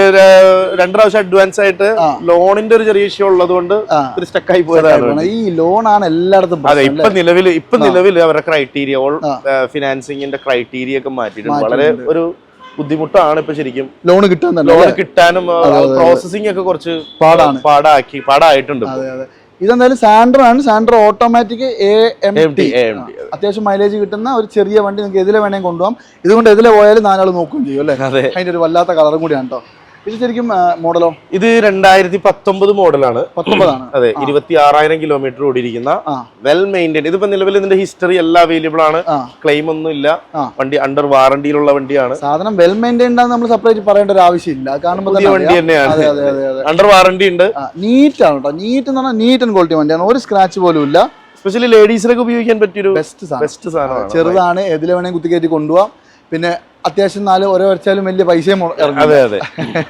രണ്ടു പ്രാവശ്യം അഡ്വാൻസ് ആയിട്ട് ലോണിന്റെ ഒരു ചെറിയ ഇഷ്യൂ ഉള്ളത് കൊണ്ട് സ്റ്റക്ക് സ്റ്റക്കായി പോയതാണ് ഈ ലോൺ ആണ് എല്ലായിടത്തും അതെ ഇപ്പൊ നിലവിൽ ഇപ്പൊ നിലവിൽ അവരുടെ ക്രൈറ്റീരിയ ഓൾ ഫിനാൻസിങ്ങിന്റെ ക്രൈറ്റീരിയ ഒക്കെ മാറ്റിയിട്ടുണ്ട്. വളരെ ഒരു ബുദ്ധിമുട്ടാണ് ഇപ്പൊ ശരിക്കും. ലോൺ കിട്ടാൻ ലോൺ കിട്ടാനും പ്രോസസിംഗ് ഒക്കെ കുറച്ച് പാടാണ്. പാടാക്കി പാടായിട്ടുണ്ട് ഇതെന്തായാലും സാൻഡർ ആണ്. സാൻഡർ ഓട്ടോമാറ്റിക് എ എം ടി. അത്യാവശ്യം മൈലേജ് കിട്ടുന്ന ഒരു ചെറിയ വണ്ടി നിങ്ങൾക്ക് എതിലെ വേണമെങ്കിൽ കൊണ്ടുപോകാം ഇതുകൊണ്ട് എതിലെ പോയാലും നാലാൾ നോക്കുകയും ചെയ്യും അല്ലേ? അതെ. അതിന്റെ ഒരു വല്ലാത്ത കളറും കൂടിയാണ് കേട്ടോ ഇത് ശരിക്കും മോഡലോ? ഇത് രണ്ടായിരത്തി പത്തൊമ്പത് മോഡലാണ്. പത്തൊമ്പതാണ്. അതെ ഇരുപത്തി ആറായിരം കിലോമീറ്റർ ഓടിയിരിക്കുന്ന വെൽ മെയിന്റൈൻ. ഇതിപ്പോ നിലവിൽ ഇതിന്റെ ഹിസ്റ്ററി എല്ലാം അവൈലബിൾ ആണ്. ക്ലെയിം ഒന്നും ഇല്ല. വണ്ടി അണ്ടർ വാറണ്ടിയിലുള്ള വണ്ടിയാണ്. സാധനം വെൽ മെയിന്റൈൻഡ് ആണ് നമ്മൾ സെപ്പറേറ്റ് പറയേണ്ട ഒരു ആവശ്യമില്ല. കാരണം കാണുമ്പോൾ വണ്ടി. തന്നെയാണ്. അണ്ടർ വാറണ്ടി ഉണ്ട്. നീറ്റ് ആണ് കേട്ടോ നീറ്റ് എന്ന് പറഞ്ഞാൽ നീറ്റ് ആൻഡ് ക്വാളിറ്റി വണ്ടിയാണ്. ഒരു സ്ക്രാച്ച് പോലും ഇല്ല. സ്പെഷ്യലി ലേഡീസിനൊക്കെ ഉപയോഗിക്കാൻ പറ്റിയൊരു ബെസ്റ്റ് സാധനം. ബെസ്റ്റ് സാധനമാണ്. ചെറുതാണ്. എതിലെ വേണമെങ്കിൽ കുത്തിക്കയറ്റി കൊണ്ടുപോകാം പിന്നെ അത്യാവശ്യം നാല് ഓരോ വരച്ചാലും വലിയ പൈസയും അതെ അതെ.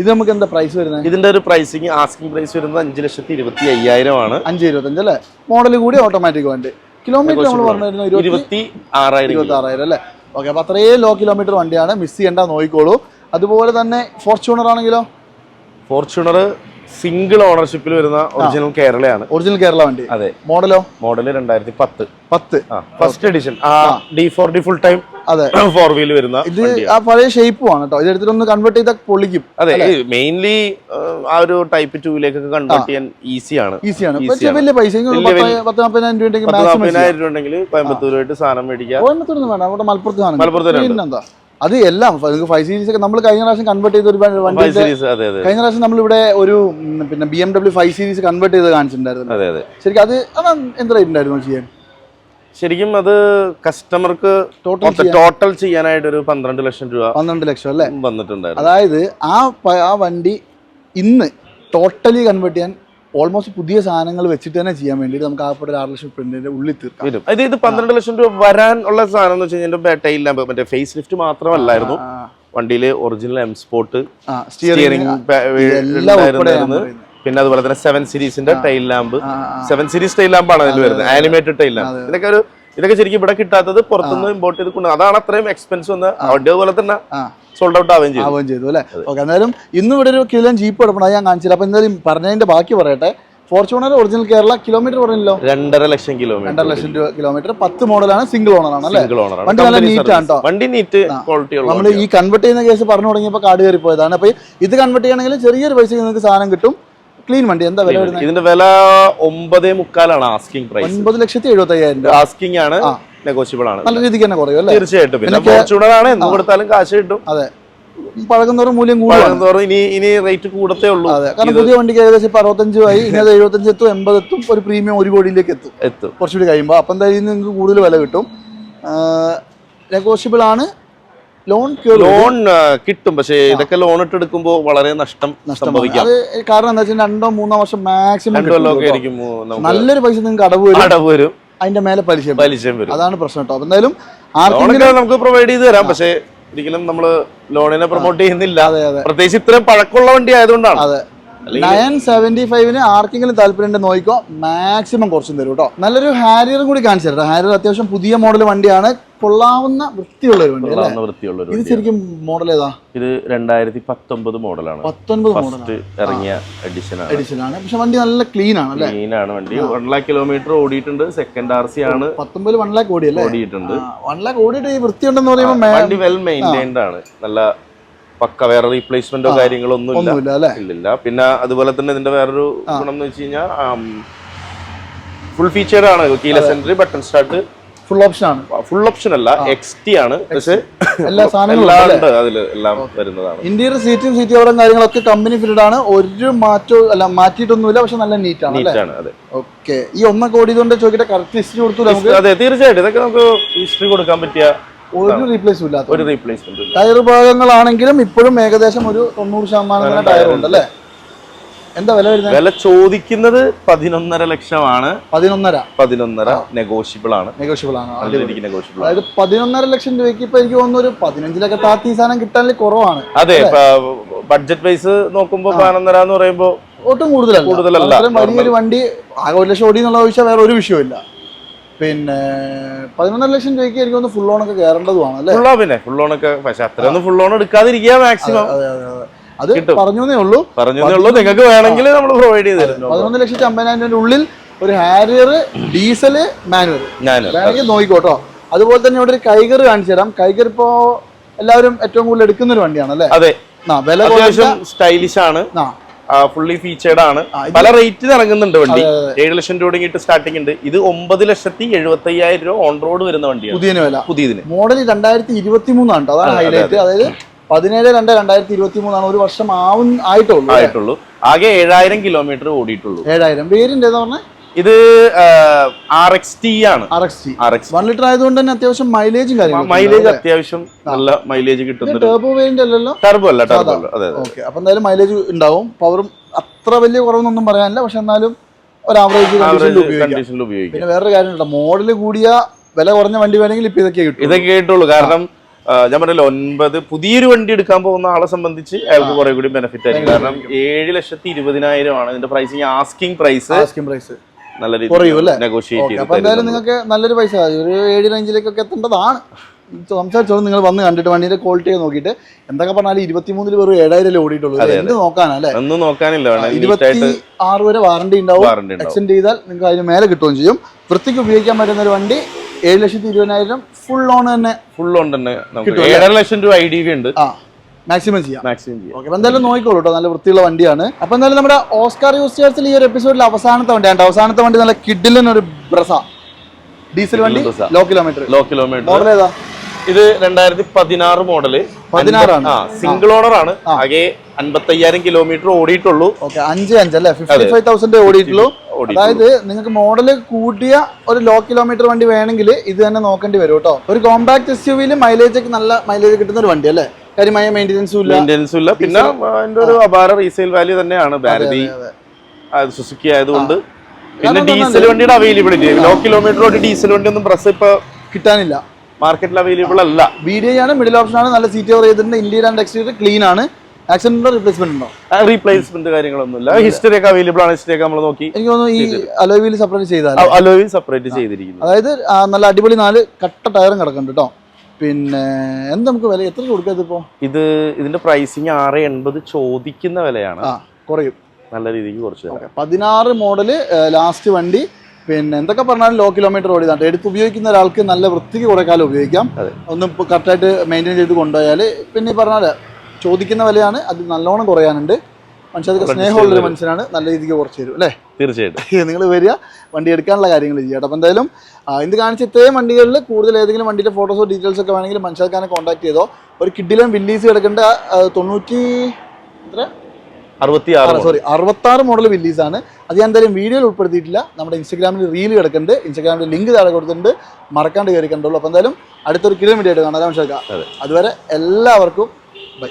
ഇത് നമുക്ക് എന്താ പ്രൈസ് വരുന്നത്? ഇതിന്റെ ഒരു പ്രൈസിങ് ആസ്കിംഗ് പ്രൈസ് വരുന്നത് അഞ്ച് ലക്ഷത്തി ഇരുപത്തി അയ്യായിരം ആണ്. അഞ്ച് ഇരുപത്തഞ്ച് അല്ലേ? മോഡൽ കൂടി ഓട്ടോമാറ്റിക് വണ്ടി. കിലോമീറ്റർ നമ്മൾ പറഞ്ഞു ഇരുപത്തി ഇരുപത്തി ആറായിരം ഇരുപത്തി ആറായിരം അല്ലേ? ഓക്കെ അപ്പൊ അത്രയും ലോ കിലോമീറ്റർ വണ്ടിയാണ്. മിസ് ചെയ്യേണ്ട നോക്കിക്കോളൂ. അതുപോലെ തന്നെ ഫോർച്യൂണർ ആണെങ്കിലോ? ഫോർച്യൂണർ സിംഗിൾ ഓണർഷിപ്പിൽ വരുന്ന ഒറിജിനൽ കേരളയാണ്. ഒറിജിനൽ കേരള വണ്ടി. അതെ. മോഡലോ? മോഡൽ രണ്ടായിരത്തി പത്ത്. പത്ത് first edition D four D full time അതെ. ഫോർ വീൽ വരുന്ന ഇത് ആ പഴയ ഷേപ്പ് ആണ് കേട്ടോ ഇത് എടുത്തിട്ട് ഒന്ന് കൺവേർട്ട് ചെയ്താൽ പൊളിക്കും. അതെ മെയിൻലി ആ ഒരു ടൈപ്പ് ടൂവിലേക്കൊക്കെ കൺവേർട്ട് ചെയ്യാൻ ഈസിയാണ് ഈസിയാണ് വലിയ പൈസ പത്ത് നാൽപ്പതിനായിരം രൂപ നാൽപ്പതിനായിരം രൂപ ഉണ്ടെങ്കിൽ കോയമ്പത്തൂരുമായിട്ട് സാധനം മേടിക്കാം. കോയമ്പത്തൂർ വേണ്ട അവിടെ മലപ്പുറത്ത് മലപ്പുറത്ത് അത് എല്ലാം. നിങ്ങൾക്ക് ഫൈവ് സീരീസ് ഒക്കെ നമ്മൾ കഴിഞ്ഞ പ്രാവശ്യം കൺവേർട്ട് ചെയ്ത ഒരു വണ്ടി കഴിഞ്ഞ പ്രാവശ്യം നമ്മളിവിടെ ഒരു പിന്നെ B M W five series convert ചെയ്ത് കാണിച്ചിട്ടുണ്ടായിരുന്നു. ശരിക്കും അത് അത് എന്ത് റേറ്റ് ഉണ്ടായിരുന്നു ചെയ്യാൻ? ശരിക്കും അത് കസ്റ്റമർക്ക് ടോട്ടൽ ചെയ്യാനായിട്ട് ഒരു പന്ത്രണ്ട് ലക്ഷം രൂപ പന്ത്രണ്ട് ലക്ഷം അല്ലേ? വന്നിട്ടുണ്ടായിരുന്നു. അതായത് ആ ആ വണ്ടി ഇന്ന് ടോട്ടലി കൺവേർട്ട് ചെയ്യാൻ ഓൾമോസ്റ്റ് പുതിയ സാധനങ്ങൾ വെച്ചിട്ട് തന്നെ ചെയ്യാൻ വേണ്ടിയിട്ട് നമുക്ക് ആ ഒരു ആറ് ലക്ഷം പ്രിന്റിന്റെ ഉള്ളിൽ തീർക്കാം. ഇത് പന്ത്രണ്ട് ലക്ഷം രൂപ വരാൻ ഉള്ള സാധനം എന്ന് വെച്ച് കഴിഞ്ഞാൽ ടൈൽ ലാമ്പ് മറ്റേ ഫേസ് ലിഫ്റ്റ് മാത്രമല്ലായിരുന്നു. വണ്ടിയിൽ ഒറിജിനൽ എം സ്പോർട്ട് സ്റ്റിയറിംഗ്. പിന്നെ അതുപോലെ തന്നെ സെവൻ സീരീസിന്റെ tail lamp. Seven series tail ലാമ്പാണ് അതിൽ വരുന്നത്. ആനിമേറ്റഡ് ടൈൽ ലാമ്പ് ഇതൊക്കെ ഒരു ഇതൊക്കെ ശരിക്കും ഇവിടെ കിട്ടാത്തത് പുറത്തുനിന്ന് ഇമ്പോർട്ട് ചെയ്ത് കൊണ്ട് അതാണ് അത്രയും എക്സ്പെൻസ് വന്ന് അവിടെ അതുപോലെ തന്നെ സോൾഡ് ഔട്ട് ആവുകയും ചെയ്തു. ആവുകയും ചെയ്തു അല്ലേ? ഓക്കെ എന്തായാലും ഇന്നും ഇവിടെ ഒരു കിലോ ജീപ്പ് എടുക്കണം ഞാൻ കാണിച്ചില്ല അപ്പൊ എന്തായാലും പറഞ്ഞതിന്റെ ബാക്കി പറയട്ടെ. ഫോർച്യൂണർ ഒറിജിനൽ കേരള കിലോമീറ്റർ പറഞ്ഞല്ലോ രണ്ടര ലക്ഷം കിലോമീറ്റർ രണ്ടര ലക്ഷം രൂപ കിലോമീറ്റർ പത്ത് മോഡലാണ് സിംഗിൾ ഓണർ ആണ് അല്ലേ? വണ്ടി നല്ല നീറ്റ് ആണ്. വണ്ടി നീറ്റ് ക്വാളിറ്റി നമ്മൾ ഈ കൺവെർട്ട് ചെയ്യുന്ന കേസ് പറഞ്ഞു തുടങ്ങിയപ്പോൾ കാട് കയറി പോയതാണ് അപ്പൊ ഇത് കൺവെർട്ട് ചെയ്യണമെങ്കിൽ ചെറിയൊരു പൈസ നിങ്ങൾക്ക് സാധനം കിട്ടും. ക്ലീൻ വണ്ടി. എന്താ വില വരുന്നത്? ഇതിന്റെ വില ഒമ്പതേ മുക്കാലാണ് ആസ്കിംഗ് പ്രൈസ് ഒമ്പത് ലക്ഷത്തി എഴുപത്തി അയ്യായിരം രൂപ. ആസ്കിംഗ് ആണ്. നെഗോഷ്യബിൾ ആണ്. നല്ല രീതിക്ക് തന്നെ കുറയും അല്ലേ? തീർച്ചയായിട്ടും. പിന്നെ ഫോർച്യൂണർ ആണ് എന്ന് കൊടുത്താലും കാശ് കിട്ടും. അതെ. പഴകുന്നോറും മൂല്യം കൂടുതലും ഇനി ഇനി റേറ്റ് കൂടത്തേ ഉള്ളൂ. അതെ. കാരണം പുതിയ വണ്ടിക്ക് ഏകദേശം ഇപ്പൊ അറുപത്തഞ്ച് ആയി. ഇനി അത് എഴുപത്തഞ്ച് എത്തും എൺപത് എത്തും ഒരു പ്രീമിയം ഒരു കോടിയിലേക്ക് എത്തും. എത്തും. കുറച്ചുകൂടി കഴിയുമ്പോൾ അപ്പം എന്തായാലും നിങ്ങൾക്ക് കൂടുതൽ വില കിട്ടും. നെഗോഷ്യബിൾ ആണ്. ലോൺ ലോൺ കിട്ടും. പക്ഷേ ഇതൊക്കെ ലോൺ ഇട്ട് എടുക്കുമ്പോൾ വളരെ നഷ്ടം സംഭവിക്കാം. കാരണം എന്താ വെച്ചാൽ രണ്ടോ മൂന്നോ വർഷം മാക്സിമം നല്ലൊരു പൈസ നിങ്ങൾക്ക് അടവ് വരും. അടവ് വരും. അതിന്റെ മേലെ പലിശ പലിശ പലിശയും വരും. അതാണ് പ്രശ്നം കേട്ടോ. എന്തായാലും ആർക്കും നമുക്ക് പ്രൊവൈഡ് ചെയ്ത് തരാം. പക്ഷേ ഒരിക്കലും നമ്മൾ ലോണിനെ പ്രൊമോട്ട് ചെയ്യുന്നില്ല. പ്രത്യേകിച്ച് ഇത്രയും പഴക്കമുള്ള വണ്ടി ആയതുകൊണ്ടാണ്. അതെ. നയൻ സെവന്റി ഫൈവിന് ആർക്കെങ്കിലും താല്പര്യം ഉണ്ട് നോക്കിക്കോ മാക്സിമം കുറച്ചും തരും കേട്ടോ നല്ലൊരു ഹാരിയറും കൂടി കാണിച്ചു തരാം ഹാരിയർ അത്യാവശ്യം പുതിയ മോഡൽ വണ്ടിയാണ്. കൊള്ളാവുന്ന വൃത്തിയുള്ള ഒരു വണ്ടി വൃത്തിയുള്ള ഒരു ഇത് ശരിക്കും മോഡൽ ഏതാ? ഇത് രണ്ടായിരത്തി പത്തൊമ്പത് മോഡലാണ് പത്തൊൻപത് മോഡൽ ഫസ്റ്റ് ഇറങ്ങിയ എഡിഷൻ ആണ്. എഡിഷൻ ആണ്. പക്ഷെ വണ്ടി നല്ല ക്ലീൻ ആണ് അല്ലേ? മെയിൻ ആണ്. വണ്ടി വൺ ലാക്ക് കിലോമീറ്റർ ഓടിയിട്ടുണ്ട്. സെക്കൻഡ് ആർ സി ആണ്. പത്തൊമ്പത് വൺ ലാക്ക് ഓടിയല്ലേ? ഓടിയിട്ടുണ്ട്. വൺ ലാക്ക് ഓടിയിട്ട് ഈ വൃത്തിയുണ്ടെന്ന് പറയുമ്പോൾ വണ്ടി വെൽ മെയിന്റൈൻഡ് ആണ്. നല്ല പക്ക വേറെ റീപ്ലേസ്മെന്റോ കാര്യങ്ങളോ ഒന്നും ഇല്ല. പിന്നെ അതുപോലെ തന്നെ ഇതിന്റെ വേറൊരു ഗുണം എന്ന് വെച്ച് കഴിഞ്ഞാൽ ഫുൾ ഫീച്ചർ ആണ് keyless entry button start full option ആണ്. ഫുൾ ഓപ്ഷൻ അല്ല എക്സ് ടി ആണ്. പക്ഷേ എല്ലാ സാധനങ്ങളും അതിൽ എല്ലാം വരുന്നതാണ്. ഇന്റീരിയർ സീറ്റും സീറ്റ് കവറും കാര്യങ്ങളൊക്കെ കമ്പനി ഫിറ്റഡ് ആണ്. ഒരു മാറ്റോ അല്ല മാറ്റിയിട്ടൊന്നുമില്ല പക്ഷെ നല്ല നീറ്റ് ആണ് നീറ്റ് നീറ്റാണ് അതെ. ഓക്കെ. ഈ കോടി ഓടിയതുകൊണ്ട് ചോദിക്കട്ടെ കറക്റ്റ് ഹിസ്റ്ററി കൊടുത്തു നമുക്ക്? അതെ തീർച്ചയായിട്ടും. ഇതൊക്കെ നമുക്ക് ഹിസ്റ്ററി കൊടുക്കാൻ പറ്റിയ ഒരു റീപ്ലേസും ഇല്ലാത്ത ഒരു റീപ്ലേസ്മെന്റ് ടയർ ഭാഗങ്ങളാണെങ്കിലും ഇപ്പോഴും ഏകദേശം ഒരു തൊണ്ണൂറ് ശതമാനം ടയർ ഉണ്ട് അല്ലേ എന്താ വില വരുന്നത്? വില ചോദിക്കുന്നത് പതിനൊന്നര ലക്ഷമാണ്. പതിനൊന്നര. പതിനൊന്നര നെഗോഷ്യബിൾ ആണ്. നെഗോഷ്യബിൾ ആണ്. നെഗോഷ്യബിൾ അതായത് പതിനൊന്നര ലക്ഷം രൂപയ്ക്ക് ഇപ്പൊ എനിക്ക് തോന്നുന്നു ഒരു പതിനഞ്ചിലൊക്കെ താത്തി സാധനം കിട്ടാൻ കുറവാണ്. അതെ ബഡ്ജറ്റ് വൈസ് നോക്കുമ്പോ പതിനൊന്നര എന്ന് പറയുമ്പോ ഒട്ടും കൂടുതലല്ല. കൂടുതലല്ല. വലിയൊരു വണ്ടി ആകെ ഒരു ലക്ഷം ഓടി എന്നുള്ള ചോദിച്ചാൽ വേറെ ഒരു വിഷയമില്ല പിന്നെ പതിനൊന്നര ലക്ഷം രൂപയ്ക്ക് എനിക്ക് ഒന്ന് ഫുൾ ഓണൊക്കെ ഒക്കെ കയറേണ്ടതുമാണ് അല്ലേ? ഫുൾ പിന്നെ ഫുൾ ഓണൊക്കെ പക്ഷെ അത്രയൊന്നും ഫുൾ ഓൺ എടുക്കാതിരിക്കുക മാക്സിമം അതെ പറഞ്ഞേ ഉള്ളൂ. പറഞ്ഞേ ഉള്ളൂ. നിങ്ങൾക്ക് വേണമെങ്കിൽ നമ്മൾ പ്രൊവൈഡ് ചെയ്ത് തരും. പതിനൊന്ന് ലക്ഷത്തി അമ്പതിനായിരം രൂപയുടെ ഉള്ളിൽ ഒരു ഹാരിയർ ഡീസൽ മാനുവൽ വേണമെങ്കിൽ നോക്കിക്കോട്ടോ. അതുപോലെ തന്നെ ഇവിടെ ഒരു കൈകർ കാണിച്ചു തരാം. കൈകർ ഇപ്പോ എല്ലാവരും ഏറ്റവും കൂടുതൽ എടുക്കുന്ന ഒരു വണ്ടിയാണ് അല്ലേ? അതെ. വില സ്റ്റൈലിഷ് ആണ്. ഫുള്ളി ഫീച്ചേർഡ് ആണ്. പല റേറ്റിൽ ഇറങ്ങുന്നുണ്ട് വണ്ടി. ഏഴ് ലക്ഷം രൂപ തുടങ്ങിയിട്ട് സ്റ്റാർട്ടിംഗ് ഉണ്ട്. ഇത് ഒമ്പത് ലക്ഷത്തി എഴുപത്തി അയ്യായിരം രൂപ ഓൺ റോഡ് വരുന്ന വണ്ടിയാണ്. പുതിയന് വില പുതിയതിന്. മോഡൽ രണ്ടായിരത്തി ഇരുപത്തി മൂന്നാണ് അതാണ് ഹൈലൈറ്റ് അതായത് പതിനേഴ് രണ്ട് രണ്ടായിരത്തി ഇരുപത്തി മൂന്നാണ് ഒരു വർഷം ആവും ആയിട്ടുള്ളൂ ആയിട്ടുള്ളൂ. ആകെ ഏഴായിരം കിലോമീറ്റർ ഓടിയിട്ടുള്ളൂ. ഏഴായിരം. പേരിന്റെ ഏതാ പറഞ്ഞത് ഇത് ആർ എക്സ് ടി ആണ്. വൺ ലിറ്റർ ആയതുകൊണ്ട് തന്നെ അത്യാവശ്യം മൈലേജും കാര്യങ്ങളും മൈലേജ് അത്യാവശ്യം നല്ല മൈലേജ് കിട്ടുന്നുണ്ട്. ടർബോ വേരിയന്റ് അല്ലല്ലോ? ടർബോ അല്ല ടർബോ അതെ ഓക്കെ അപ്പൊ എന്തായാലും മൈലേജ് ഉണ്ടാവും. പവറും അത്ര വലിയ കുറവെന്നൊന്നും പറയാനില്ല. പക്ഷെ എന്നാലും ഒരു ആവറേജ് കണ്ടീഷനിൽ ഉപയോഗിക്കാം. പിന്നെ വേറൊരു കാര്യമുണ്ട് മോഡൽ കൂടിയ വില കുറഞ്ഞ വണ്ടി വേണമെങ്കിൽ ഇപ്പൊ ഇതൊക്കെ കിട്ടും ഇതൊക്കെ കേട്ടുള്ളൂ. കാരണം ഞാൻ പറഞ്ഞല്ലോ ഒൻപത് പുതിയൊരു വണ്ടി എടുക്കാൻ പോകുന്ന ആളെ സംബന്ധിച്ച് അയാൾക്ക് കുറെ കൂടി ബെനിഫിറ്റ് ആയിരിക്കും. കാരണം ഏഴ് ലക്ഷത്തി ഇരുപതിനായിരം ആണ് ഇതിന്റെ price asking price asking price നല്ല രീതിയിൽ നെഗോഷിയേറ്റ് ഓക്കെ ചെയ്ത് അപ്പൊ എന്തായാലും നിങ്ങൾക്ക് നല്ലൊരു പൈസ ഒരു ഏഴ് റേഞ്ചിലേക്കൊക്കെ എത്തേണ്ടതാണ്. സംസാരിച്ചോളൂ നിങ്ങൾ വന്ന് കണ്ടിട്ട് വണ്ടിയുടെ ക്വാളിറ്റി നോക്കിയിട്ട്. എന്തൊക്കെ പറഞ്ഞാലും ഇരുപത്തിമൂന്നിൽ വെറും ഏഴായിരം ഓടിയിട്ടുള്ളൂ. എന്ത് നോക്കാനല്ലേ ഒന്നും നോക്കാനില്ല ഇരുപത്തി ആറ് വരെ വാറണ്ടി ഉണ്ടാവും. എക്സ്റ്റെൻഡ് ചെയ്താൽ നിങ്ങൾക്ക് അതിന് മേലെ കിട്ടുകയും ചെയ്യും. വൃത്തിക്ക് ഉപയോഗിക്കാൻ പറ്റുന്ന ഒരു വണ്ടി ഏഴ് ലക്ഷത്തി ഇരുപതിനായിരം. ഫുൾ ഓൺ തന്നെ ഫുൾ ഓൺ തന്നെ ഏഴര ലക്ഷം രൂപ ഐ ഡി വി ഉണ്ട്. മാക്സിമം ചെയ്യാം. മാക്സിമം ചെയ്യാം. ഓക്കെ എന്തായാലും നോക്കിക്കോളൂ കേട്ടോ നല്ല വൃത്തിയുള്ള വണ്ടിയാണ്. അപ്പൊ എന്തായാലും നമ്മുടെ ഓസ്കാർ യൂസ്റ്റേഴ്സിൽ ഈ ഒരു എപ്പിസോഡിൽ അവസാനത്തെ വണ്ടി ആണ് അവസാനത്തെ വണ്ടി നല്ല കിഡിലിന് ഒരു ബ്രസ. ഡീസൽ വണ്ടി? Low kilometre. Low kilometre. Model ഏതാ? ഇത് രണ്ടായിരത്തി പതിനാറ് മോഡൽ. പതിനാറാണ്. സിംഗിൾ ഓണർ ആണ്. ആകെ അൻപത്തി അയ്യായിരം കിലോമീറ്റർ ഓടിയിട്ടുള്ളൂ. ഓക്കെ അഞ്ച് അഞ്ച് അല്ലേ? ഫിഫ്റ്റി ഫൈവ് തൗസൻഡ് ഓടിയിട്ടുള്ളൂ. അതായത് നിങ്ങൾക്ക് മോഡൽ കൂട്ടിയ ഒരു ലോ കിലോമീറ്റർ വണ്ടി വേണമെങ്കിൽ ഇത് തന്നെ നോക്കേണ്ടി വരും കേട്ടോ ഒരു കോമ്പാക്ട് എസ് യു വിയിൽ മൈലേജ് ഒക്കെ നല്ല മൈലേജ് കിട്ടുന്ന ഒരു വണ്ടി അല്ലേ? കാര്യമായ മെയിന്റെനൻസും ഇല്ല. മെയിന്റെനൻസും ഇല്ല. പിന്നെ അതിന്റെ ഒരു അപാര റീസെയിൽ വാല്യൂ തന്നെയാണ് ഭാരതി സുസുക്കി ആയതുകൊണ്ട്. പിന്നെ ഡീസൽ വണ്ടിയുടെ അവൈലബിലിറ്റി ലോ കിലോമീറ്റർ ഡീസൽ വണ്ടി ഒന്നും പ്രസ് ഇപ്പൊ കിട്ടാനില്ല. മാർക്കറ്റിൽ അവൈലബിൾ അല്ല. വീഡിയോ ആണ് മിഡിൽ ഓപ്ഷൻ ആണ് നല്ല സീറ്റ് കവർ ചെയ്തിട്ടുണ്ട്. ഇന്ത്യയിൽ ആൻഡ് എക്സ്റ്റീരിയർ ക്ലീൻ ആണ്. ആക്സിഡന്റോ റീപ്ലേസ്മെന്റ് ഉണ്ടോ? റീപ്ലേസ്മെന്റ് കാര്യങ്ങളൊന്നുമില്ല. ഹിസ്റ്ററി ഒക്കെ അവൈലബിൾ ആണ്. ഹിസ്റ്ററി ഒക്കെ നമ്മൾ നോക്കി എനിക്ക് തോന്നുന്നു ഈ അലോയ് വീൽ സെപ്പറേറ്റ് ചെയ്താൽ അലോയി സെപ്പറേറ്റ് ചെയ്തിരിക്കുന്നു. അതായത് നല്ല അടിപൊളി നാല് കട്ട ടയറും കിടക്കുന്നുണ്ട് കേട്ടോ പിന്നെ എന്താ നമുക്ക് വില? എത്ര കൊടുക്കാം ഇതിപ്പോ? ഇത് ഇതിന്റെ പ്രൈസിങ് ആറ് എൺപത് ചോദിക്കുന്ന വിലയാണ്. ആ കുറയും. നല്ല രീതിക്ക് കുറച്ച് പതിനാറ് മോഡൽ ലാസ്റ്റ് വണ്ടി. പിന്നെ എന്തൊക്കെ പറഞ്ഞാലും ലോ കിലോമീറ്റർ ഓടി ഓടിയതാണ് എടുത്ത് ഉപയോഗിക്കുന്ന ഒരാൾക്ക് നല്ല വൃത്തിക്ക് കുറെ കാലം ഉപയോഗിക്കാം. ഒന്ന് കറക്റ്റായിട്ട് മെയിന്റെയിൻ ചെയ്ത് കൊണ്ടുപോയാൽ പിന്നെ ഈ പറഞ്ഞാൽ ചോദിക്കുന്ന വിലയാണ്. അത് നല്ലോണം കുറയാനുണ്ട്. മനുഷ്യർക്ക് സ്നേഹമുള്ളൊരു മനുഷ്യനാണ് നല്ല രീതിക്ക് കുറച്ച് തരും അല്ലേ? തീർച്ചയായിട്ടും. നിങ്ങൾ വരിക വണ്ടി എടുക്കാനുള്ള കാര്യങ്ങൾ ചെയ്യാം അപ്പം എന്തായാലും ഇത് കാണിച്ച ഇത്രയും വണ്ടികളിൽ കൂടുതൽ ഏതെങ്കിലും വണ്ടിയുടെ ഫോട്ടോസോ ഡീറ്റെയിൽസ് ഒക്കെ വേണമെങ്കിൽ മനുഷ്യർക്കാരെ കോൺടാക്ട് ചെയ്തോ. ഒരു കിഡിലും വില്ലീസ് കിടക്കേണ്ട തൊണ്ണൂറ്റി എത്ര? സോറി അറുപത്താറ് മോഡൽ വില്ലീസ് ആണ്. അത് ഞാൻ എന്തായാലും വീഡിയോയിൽ ഉൾപ്പെടുത്തിയിട്ടില്ല. നമ്മുടെ ഇൻസ്റ്റാഗ്രാമിൽ റീൽ കിടക്കുന്നുണ്ട്. ഇൻസ്റ്റാഗ്രാമിൽ ലിങ്ക് താഴെ കൊടുത്തിട്ടുണ്ട്. മറക്കാണ്ട് കയറി കണ്ടുള്ളൂ അപ്പോൾ എന്തായാലും അടുത്തൊരു കിലോമീറ്റർ ആയിട്ട് കാണാൻ മനുഷ്യർക്കാം. അതുവരെ എല്ലാവർക്കും ബൈ